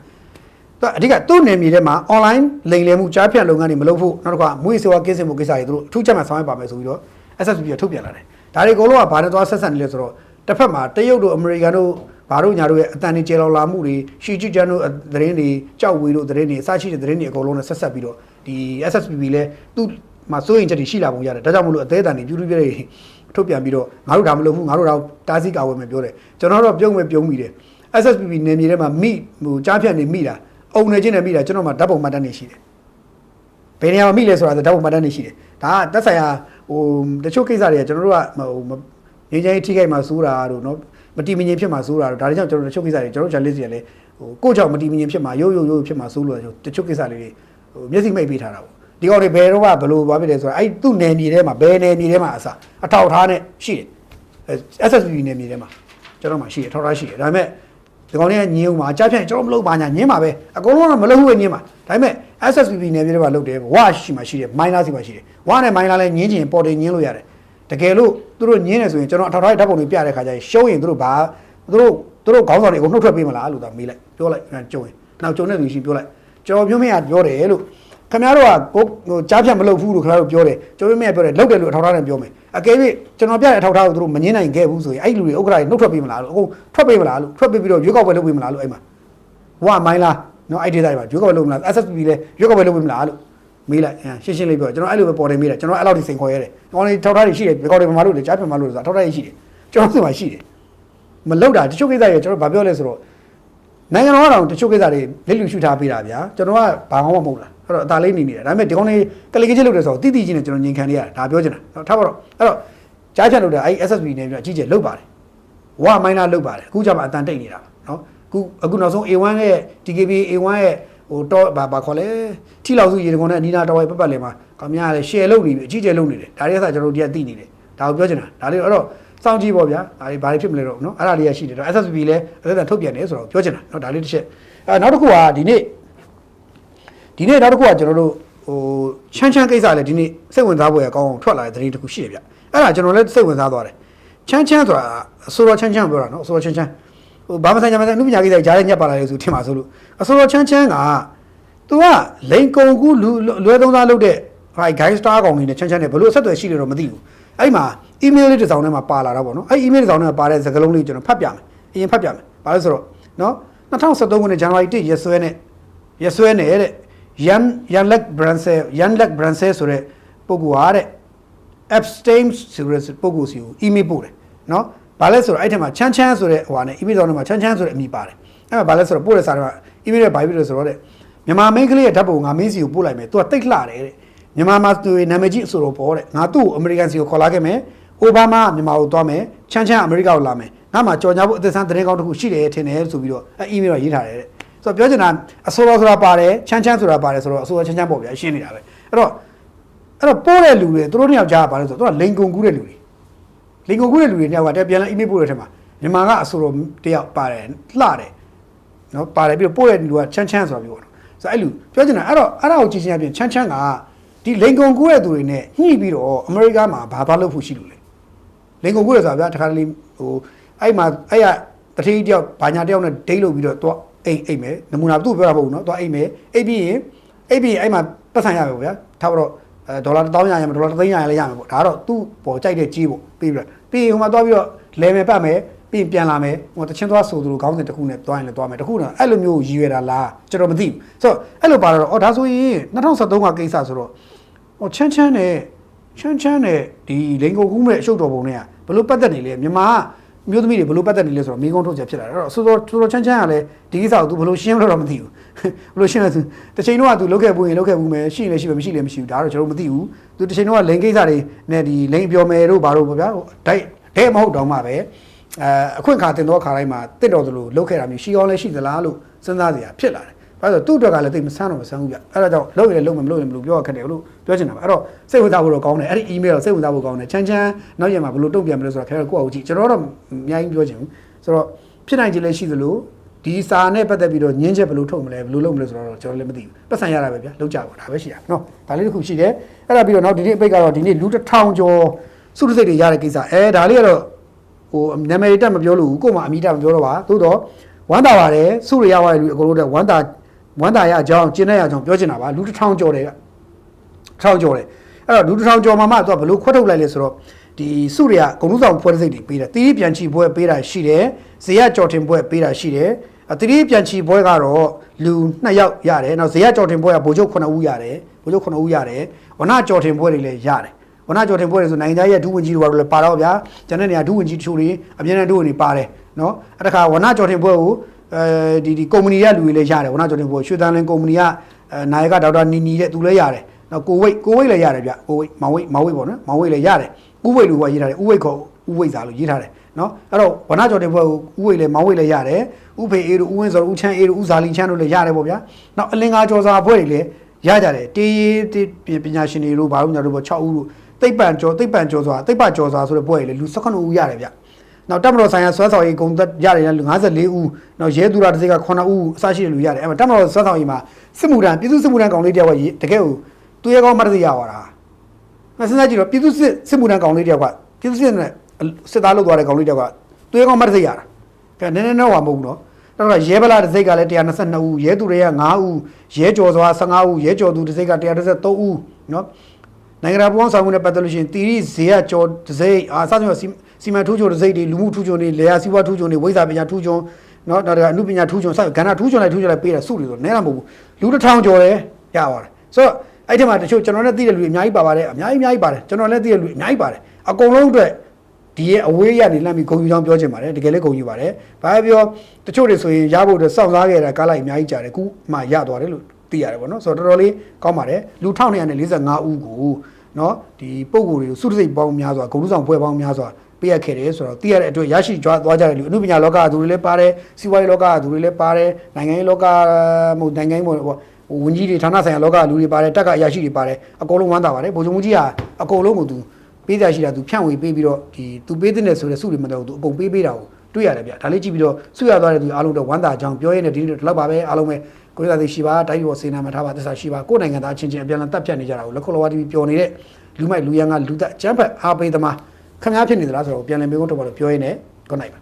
သူအဓိကသူ့နယ်မြေထဲမှာ online လိမ်လည်မှုကြားဖြတ်လုပ်ငန်းတွေမလုပ်ဖို့နောက်တစ်ခါငွေစေဝါကင်းစင်မှုကိစ္စတွေသူတို့အထူးချက်မှတ်ဆောင်ရွက်ပါမယ်ဆိုပြီးတော့ SSB ကထုတ်ပြန်လာတယ်ဒါတွေအကုန်လုံးကဘာနဲ့သွားဆက်ဆက်နေလဲဆိုတော့ တစ်ဖက်မှာတရုတ်တို့အမေရိကန်တို့ဘာတို့ညာတို့ရဲ့အတန်တွေကျေလောင်လာမှုတွေရှီဂျီဂျန်တို့သတင်းတွေကြောက်ဝေတို့သတင်းတွေအစရှိတဲ့သတင်းတွေအကုန်လုံးနဲ့ဆက်ဆက်ပြီးတော့ဒီ SSPB လဲသူ့မှာစိုးရင်ချက်တွေရှိလာပုံရတယ်ဒါကြောင့်မလို့အသေးအတန်တွေပြူးပြူးပြည့်ထုတ်ပြန်ပြီးတော့ငါတို့ဒါမလုပ်ဘူးငါတို့တော့တားဆီးကာဝယ်မယ်ပြောတယ်ကျွန်တော်တော့ပြုံးမယ်ပြုံးမိတယ် SSPB နယ်မြေထဲမှာမိဟိုကြားဖြတ်နေမိတာအုံနေချင်းနေမိတာကျွန်တော်မှဓာတ်ပုံမှတ်တမ်းနေရှိတယ်ဘယ်နေရာမှာမိလဲဆိုတာဓာတ်ပုံမှတ်တမ်းနေရှိတယ်ဒါကတက်ဆိုင်ရာဟိုတချို့ကိစ္စတွေကကျွန်တော်တို့ကဟို ငင်းချင်းထိခိုက်မှာစိုးတာတို့နော်မတီမငြိမ်ဖြစ်မှာစိုးတာတို့ဒါတွေကြောင့်ကျွန်တော်တို့တချို့ကိစ္စတွေကျွန်တော်တို့ journalist တွေလည်းဟိုကိုယ့်ကြောင့်မတီမငြိမ်ဖြစ်မှာရိုးရိုးရိုးဖြစ်မှာစိုးလို့တချို့ကိစ္စလေးတွေဟိုမျက်စိမိတ်ပေးထားတာပေါ့ဒီကောင်တွေဘယ်တော့မှဘယ်လိုသွားဖြစ်လဲဆိုတော့အဲ့သူ့နယ်မြေထဲမှာဘယ်နယ်မြေထဲမှာအစားအထောက်ထားနဲ့ရှိတယ်အဲ SSB နယ်မြေထဲမှာကျွန်တော်မှရှိတယ်ထောက်ထားရှိတယ်ဒါပေမဲ့ဒီကောင်တွေကညင်းအောင်မှာအကြဖြန့်ကျွန်တော်မလုပ်ပါညာညင်းပါပဲအကုန်လုံးကမလုပ်ဘူးပဲညင်းပါဒါပေမဲ့ SSB နယ်မြေထဲမှာလုပ်တယ်ဝါရှိမှရှိတယ်မိုင်းလာစီမှရှိတယ်ဝါနဲ့မိုင်းလာလည်းညင်းချင်ပေါ်တယ်ညင်းလို့ရတယ် တကယ်လို့သူတို့ညင်းနေဆိုရင်ကျွန်တော်အထောက်ထားဓာတ်ပုံတွေပြတဲ့ခါကျရင်ရှုံးရင်သူတို့ဘာသူတို့သူတို့ခေါင်းဆောင်တွေအကုန်နှုတ်ထွက်ပေးမလားလို့သာမေးလိုက်ပြောလိုက်ကြုံရင်နောက်ကြုံတဲ့လူရှိပြောလိုက်ကျွန်တော်မျိုးမရပြောတယ်လို့ခင်ဗျားတို့ကကိုဟိုကြားဖြတ်မလုပ်ဘူးလို့ခင်ဗျားတို့ပြောတယ်ကျွန်တော်မျိုးမရပြောတယ်လောက်တယ်လို့အထောက်ထားနဲ့ပြောမယ်အကယ်၍ကျွန်တော်ပြတဲ့အထောက်ထားကိုသူတို့မငင်းနိုင်ခဲ့ဘူးဆိုရင်အဲ့လူတွေဥက္ကရာတွေနှုတ်ထွက်ပေးမလားလို့အကုန်ထွက်ပေးမလားလို့ထွက်ပေးပြီးတော့ရွေးကောက်ပွဲလုပ်ပေးမလားလို့အဲ့မှာဝါမိုင်းလားနော်အဲ့ဒီတိုင်းမှာရွေးကောက်ပွဲလုပ်မလား SSB လဲရွေးကောက်ပွဲလုပ်ပေးမလားလို့ မေးလိုက်ရှင်းရှင်းလေးပြောကျွန်တော်အဲ့လိုပဲပေါ်တယ်မေးတယ်ကျွန်တော်အဲ့လောက်ထိစိန်ခေါ်ရတယ်။ကောင်းလေးထောက်ထားတွေရှိတယ်ဒီကောင်းတွေဘာလို့လဲကြားပြမလို့လဲဆိုတော့ထောက်ထားတွေရှိတယ်ကျွန်တော်စီမှာရှိတယ်မလောက်တာတချို့ကိစ္စတွေကျွန်တော်ဗာပြောလဲဆိုတော့နိုင်ငံတော်ကတော့တချို့ကိစ္စတွေလက်လူရှုထားပေးတာဗျာကျွန်တော်ကဘာမှမဟုတ်လားအဲ့တော့အသာလေးနေနေတယ်ဒါပေမဲ့ဒီကောင်းလေးကလေးကချင်းလုပ်တယ်ဆိုတော့တိတိချင်းနဲ့ကျွန်တော်ညင်ခံနေရတာဒါပြောချင်တာထားပါတော့အဲ့တော့ကြားချန်လုပ်တယ်အဲ့ SSB နဲ့ပြအကြီးကျယ်လုပ်ပါတယ်ဝါမိုင်းနာလုပ်ပါတယ်အခုကျမှအတန်တိတ်နေတာနော်အခုအခုနောက်ဆုံး A1 ရဲ့ TKB A1 ရဲ့ ဟိုတော့ဘာဘာခေါ်လဲထီလောက်စုရေတကုံနဲ့နီနာတော်ဝဲပတ်ပတ်လည်မှာခမရလဲ share လုပ်နေပြီအကြီးကျယ်လုပ်နေတယ်ဒါတွေကကျွန်တော်တို့ဒီကသိနေတယ်ဒါကိုပြောချင်တာဒါလေးအဲ့တော့စောင့်ကြည့်ပေါ့ဗျာဒါတွေဘာတွေဖြစ်မလဲတော့နော်အဲ့ဒါလေးရရှိတယ်တော့ SSB လဲအသက်ထုတ်ပြန်တယ်ဆိုတော့ပြောချင်တာနော်ဒါလေးတစ်ချက်အဲနောက်တစ်ခုကဒီနေ့ဒီနေ့နောက်တစ်ခုကကျွန်တော်တို့ဟိုချမ်းချမ်းကိစ္စလည်းဒီနေ့စိတ်ဝင်စားဖို့ရကောင်းအောင်ထွက်လာတဲ့သတင်းတစ်ခုရှိတယ်ဗျအဲ့ဒါကျွန်တော်လည်းစိတ်ဝင်စားသွားတယ်ချမ်းချမ်းဆိုတာအစိုးရချမ်းချမ်းပြောတာနော်အစိုးရချမ်းချမ်း ဟိုဘာမဆိုင်ကြမဆိုင်အမှုပညာကိစ္စကြားရညက်ပါလာလေဆိုထင်ပါဆိုလို့အစိုးရချမ်းချမ်းက तू ကလိန်ကုံကူလွယ်သုံးစားလုပ်တဲ့ဟို guide star ကောင်လေးနဲ့ချမ်းချမ်းနဲ့ဘလို့ဆက်သွယ်ရှိတယ်တော့မသိဘူးအဲ့ဒီမှာ email လေးတစ်စောင်ထဲမှာပါလာတာပေါ့နော်အဲ့ email တစ်စောင်ထဲမှာပါတဲ့စကားလုံးလေးကျွန်တော်ဖတ်ပြမယ်အရင်ဖတ်ပြမယ်ဘာလို့ဆိုတော့နော်2013ခုနှစ် January 1ရက်စွဲနဲ့ရက်စွဲနဲ့တဲ့ Yan Yanlek Branse Yanlek Branse ဆိုတဲ့ပုဂ္ဂိုလ်ဟာတဲ့ abstain ဆိုတဲ့ပုဂ္ဂိုလ်စီကို email ပို့တယ်နော် ဘာလဲဆိုတော့အဲ့ထက်မှာချမ်းချမ်းဆိုတဲ့ဟိုဟာနဲ့ email တောင်းထဲမှာချမ်းချမ်းဆိုတဲ့အမည်ပါတယ်အဲ့မှာဘာလဲဆိုတော့ပို့တဲ့စာထဲမှာ email ရဲ့ဘာဖြစ်လို့ဆိုတော့တဲ့မြန်မာမိန်းကလေးရဲ့ဓာတ်ပုံငါမင်းစီကိုပို့လိုက်မယ်သူကတိတ်လှတယ်တဲ့မြန်မာမှာသူနာမည်ကြီးအဆိုတော်ပေါ်တဲ့ငါသူ့ကိုအမေရိကန်စီကိုခေါ်လာခဲ့မယ်အိုဘားမားကမြန်မာကိုသွားမယ်ချမ်းချမ်းအမေရိကကိုလာမယ်ငါမှကြော်ညာဖို့အသက်ဆန်းသတင်းကောင်းတစ်ခုရှိတယ်ထင်တယ်ဆိုပြီးတော့အဲ email ကရေးထားတယ်တဲ့ဆိုတော့ပြောချင်တာအဆိုတော်ဆိုတာပါတယ်ချမ်းချမ်းဆိုတာပါတယ်ဆိုတော့အဆိုတော်ချမ်းချမ်းပေါ့ဗျာရှင်းနေတာပဲအဲ့တော့အဲ့တော့ပို့တဲ့လူတွေသူတို့နှစ်ယောက်ကြားကပါတယ်ဆိုတော့သူကလိန်ကုံကူးတဲ့လူတွေ လင်ကိုကူးတဲ့လူတွေနှစ်ယောက်ကတည်းကပြန်လာ email ပို့တဲ့ထက်မှာမြန်မာကအဆိုတော်တယောက်ပါတယ်လှတယ်နော်ပါတယ်ပြီးတော့ပို့တဲ့လူကချမ်းချမ်းဆိုတာပြောတော့ဆိုတော့အဲ့လူပြောချင်တာအဲ့တော့အဲ့ဒါကိုကြည့်ချင်းအပြင်ချမ်းချမ်းကဒီလင်ကွန်ကူးတဲ့သူတွေနဲ့ညှိပြီးတော့အမေရိကမှာဘာသွားလုပ်ဖို့ရှိလို့လဲလင်ကွန်ကူးရဆိုတာဗျာတခါတလေဟိုအဲ့မှာအဲ့ရတတိတယောက်ဘာညာတယောက်နဲ့ဒိတ်လုပ်ပြီးတော့သွားအိတ်အိတ်မယ်နမူနာသူ့ပြောတာမဟုတ်ဘူးနော်သွားအိတ်မယ်အိတ်ပြီးရင်အိတ်ပြီးရင်အဲ့မှာပတ်ဆိုင်ရပဲဗျာထားတော့ အဲဒေါ်လာ1000ရရမယ်ဒေါ်လာ3000ရရလည်းရမယ်ပေါ့ဒါကတော့သူ့ပေါ်ကြိုက်တဲ့ကြီးပေါ့ပြီးပြီးတော့ပြီးရင်ဟိုမှာသွားပြီးတော့လဲမယ်ပတ်မယ်ပြီးရင်ပြန်လာမယ်ဟိုတချင်းသွားဆိုသူလိုခေါင်းစဉ်တစ်ခုနဲ့သွားရင်လည်းသွားမယ်တစ်ခုတော့အဲ့လိုမျိုးရည်ရွယ်တာလားကျွန်တော်မသိဘူးဆိုတော့အဲ့လိုပါတော့အော်ဒါဆိုရင်2013ကကိစ္စဆိုတော့ဟိုချမ်းချမ်းနဲ့ချမ်းချမ်းနဲ့ဒီလိန်ကုန်ကူးမဲ့အရှုပ်တော်ပုံနဲ့ကဘလို့ပတ်သက်နေလဲမြန်မာက မျိုးသမီးတွေဘလို့ပတ်သက်နေလဲဆိုတော့မိကုန်းထုတ်ချက်ဖြစ်လာတယ်အဲ့တော့ဆိုတော့ဆိုတော့ချမ်းချမ်းကလည်းဒီကိစ္စကို तू ဘလို့ရှင်းလို့တော့မသိဘူးဘလို့ရှင်းလဲဆိုတစ်ချိန်တော့က तू လုတ်ခဲ့ဘူးရင်လုတ်ခဲ့ဘူးမယ်ရှိရင်လည်းရှိပဲမရှိလည်းမရှိဘူးဒါတော့ကျွန်တော်မသိဘူး तू တစ်ချိန်တော့ကလိန်ကိစ္စတွေနဲ့ဒီလိန်အပြော်မယ်တို့ဘာတို့ပေါ့ဗျာဟိုဒိုက်ဒဲမဟုတ်တော့မှပဲအဲအခွင့်အခါတင်တော့ခါတိုင်းမှာတစ်တော်သလိုလုတ်ခဲ့တာမျိုးရှိရောလဲရှိသလားလို့စဉ်းစားစရာဖြစ်လာတယ် ် ဘာလို့လဲသူ့အတွက်ကလည်းသိမဆန်းတော့မဆန်းဘူးဗျအဲ့ဒါကြောင့်လုတ်ရင်လည်းလုတ်မယ်မလုတ်ရင်မလုတ်ပြောရခက်တယ်လို့ပြောချင်တာပါအဲ့တော့စိတ်ဝင်စားဖို့တော့ကောင်းတယ်အဲ့ဒီ email တော့စိတ်ဝင်စားဖို့ကောင်းတယ်ချမ်းချမ်းနောက်ရက်မှာဘယ်လိုတုံ့ပြန်မလဲဆိုတာခင်ဗျားကိုယ့်အကူကြည့်ကျွန်တော်တော့အများကြီးပြောချင်ဘူးဆိုတော့ဖြစ်နိုင်ခြေလည်းရှိသလိုဒီစာနဲ့ပတ်သက်ပြီးတော့ညင်းချက်ဘယ်လိုထုတ်မလဲဘယ်လိုလုပ်မလဲဆိုတော့ကျွန်တော်လည်းမသိဘူးပတ်ဆိုင်ရတာပဲဗျာလောက်ကြပါဒါပဲရှိတာနော်ဒါလေးတစ်ခုရှိတယ်အဲ့ဒါပြီးတော့နောက်ဒီနေ့အပိတ်ကတော့ဒီနေ့လူတစ်ထောင်ကျော်စုတစိတ်တွေရတဲ့ကိစ္စအဲဒါလေးကတော့ဟိုနာမည်တက်မပြောလို့ဘူးကို့မှာအမိတက်မပြောတော့ပါသို့တော့ဝမ်းသာပါတယ်စုရရရတဲ့လူအကုန်လုံးတက်ဝမ်းသာ ဝမ်းသာရအကြောင်းကျင်းတဲ့ရအကြောင်းပြောချင်တာပါလူတစ်ထောင်ကျော်တယ်ကထောင်ကျော်တယ်အဲ့တော့လူတစ်ထောင်ကျော်မှာမှသူကဘယ်လိုခွဲထုတ်လိုက်လဲဆိုတော့ဒီစုရရဂုံလူဆောင်ဖွဲ့စိတ်တွေပေးတယ်တီးပြန်ချီပွဲပေးတာရှိတယ်ဇေယကြော်တင်ပွဲပေးတာရှိတယ်အတီးပြန်ချီပွဲကတော့လူ2ယောက်ရတယ်နောက်ဇေယကြော်တင်ပွဲကဗိုလ်ချုပ်9ဦးရတယ်ဗိုလ်ချုပ်9ဦးရတယ်ဝနကြော်တင်ပွဲတွေလည်းရတယ်ဝနကြော်တင်ပွဲတွေဆိုနိုင်ငံသားရဲ့ဒုဝန်ကြီးတွေဘာလို့လဲပါတော့ဗျာကျန်တဲ့နေရာဒုဝန်ကြီးတချို့တွေအမြဲတမ်းဒုဝန်ကြီးပါတယ်နော်အဲ့ဒါခါဝနကြော်တင်ပွဲကို အဲဒီဒီကုမ္ပဏီရဲ့လူတွေလည်းရတယ်ဝနကြော်တင်ပွဲရွှေတန်းလင်းကုမ္ပဏီကအဲနာယကဒေါက်တာနီနီတဲ့သူလည်းရတယ်နော်ကိုဝိတ်ကိုဝိတ်လည်းရတယ်ဗျကိုဝိတ်မောင်ဝိတ်မောင်ဝိတ်ပေါ့နော်မောင်ဝိတ်လည်းရတယ်ဥဝိတ်လူကရေးထားတယ်ဥဝိတ်ခေါ်ဥဝိတ်စာလို့ရေးထားတယ်နော်အဲ့တော့ဝနကြော်တင်ပွဲကိုဥဝိတ်လည်းမောင်ဝိတ်လည်းရတယ်ဥဖေအေးတို့ဥဝင်းစောတို့ဥချမ်းအေးတို့ဥဇာလီချမ်းတို့လည်းရတယ်ပေါ့ဗျာနောက်အလင်္ကာကျော်စာအဖွဲ့တွေလည်းရကြတယ်တေးရေးပညာရှင်တွေတို့ဘာလို့ညာတို့ပေါ့6ဦးတို့သိပ္ပံကျော်သိပ္ပံကျော်စွာသိပ္ပကျော်စွာဆိုတဲ့ပွဲတွေလေလူ18ဦးရတယ်ဗျ နောက်တပ်မတော်ဆိုင်ရာဆွဲဆောင်ရေးဂုံသက်ရတယ်လူ54ဦးနောက်ရဲသူရတစ်စိက9ဦးအစရှိတဲ့လူရတယ်အဲ့မှာတပ်မတော်ဆွဲဆောင်ရေးမှာစစ်မှုထမ်းပြည်သူစစ်မှုထမ်းကောင်လေးတယောက်ကတကယ်ကိုသူရဲကောင်းမတ်တရရပါတာမစဉ်းစားကြည့်တော့ပြည်သူစစ်စစ်မှုထမ်းကောင်လေးတယောက်ကပြည်သူစစ်နဲ့စစ်သားလုပ်သွားတဲ့ကောင်လေးတယောက်ကသူရဲကောင်းမတ်တရရတာကဲနည်းနည်းတော့မဟုတ်ဘူးနော်တော့ရဲဗလာတစ်စိတ်ကလည်း122ဦးရဲသူတွေက9ဦးရဲကျော်စွာ15ဦးရဲကျော်သူတစ်စိတ်က133ဦးနော်နိုင်ငံတော်ပေါင်းဆောင်မှုနဲ့ပတ်သက်လို့ရှိရင်တီရီဇေယကျော်တစ်စိတ်အာစသဖြင့် စီမံထူးချွန်တစ်စိတ်တွေလူမှုထူးချွန်တွေလေယာစီးပွားထူးချွန်တွေဝိဇ္ဇာပညာထူးချွန်နော်ဒါကအမှုပညာထူးချွန်စကဏ္ဍထူးချွန်လိုက်ထူးချွန်လိုက်ပေးတာစုတွေဆိုနဲတာမဟုတ်ဘူးလူတစ်ထောင်ကျော်တယ်ရပါတယ်ဆိုတော့အဲ့ဒီမှာတချို့ကျွန်တော်လည်းသိတဲ့လူတွေအများကြီးပါပါတယ်အများကြီးအများကြီးပါတယ်ကျွန်တော်လည်းသိတဲ့လူအများကြီးပါတယ်အကုန်လုံးအတွက်ဒီရဲ့အဝေးရနေလမ်းပြီးဂုံယူချောင်းပြောချင်ပါတယ်တကယ်လည်းဂုံယူပါတယ်ဘာပဲပြောတချို့တွေဆိုရင်ရဖို့အတွက်စောင့်စားခဲ့တာကားလိုက်အများကြီးကြာတယ်ခုမှရသွားတယ်လို့သိရတယ်ပေါ့နော်ဆိုတော့တော်တော်လေးကောင်းပါတယ်လူ1245ဦးကိုနော်ဒီပုံကိုယ်တွေကိုစုတစိတ်ပေါင်းများစွာဂုံလူဆောင်ပွဲပေါင်းများစွာ ပေးရခဲ့တယ်ဆိုတော့သိရတဲ့အတွက်ရရှိကြွားသွားကြတယ်လူအမှုပညာလောကသူတွေလည်းပါတယ်စီးပွားရေးလောကသူတွေလည်းပါတယ်နိုင်ငံရေးလောကမဟုတ်နိုင်ငံရေးမဟုတ်ဟိုဝန်ကြီးတွေဌာနဆိုင်ရာလောကလူတွေပါတယ်တက်ကအရာရှိတွေပါတယ်အကုန်လုံးဝမ်းသာပါတယ်ဗိုလ်ချုပ်မှုကြီးကအကုန်လုံးကိုသူပေးကြရှိတာသူဖြန့်ဝေပေးပြီးတော့ဒီသူပေးတဲ့ဆိုတဲ့စုတွေမတော့သူအကုန်ပေးပေးတာကိုတွေ့ရတယ်ဗျဒါလေးကြည့်ပြီးတော့စုရသွားတဲ့သူအားလုံးတော့ဝမ်းသာကြောင်းပြောရင်းနဲ့ဒီနေ့တော့လောက်ပါပဲအားလုံးပဲကိုယ်စားသိရှိပါတိုင်းပေါ်စေနာမှာထားပါသစ္စာရှိပါကိုယ်နိုင်ငံသားချင်းချင်းအပြန်အလှန်တပ်ဖြတ်နေကြတာကိုလက်ခုလောဝါတီပျော်နေတဲ့လူမိုက်လူရန်ကလူသက်အကျန်းဖက်အားပေးသမား ခမားဖြစ်နေသလားဆိုတော့ပြန်လည်မေးခွန်းထုတ်ပါလို့ပြောရင်းနဲ့ good night ပါ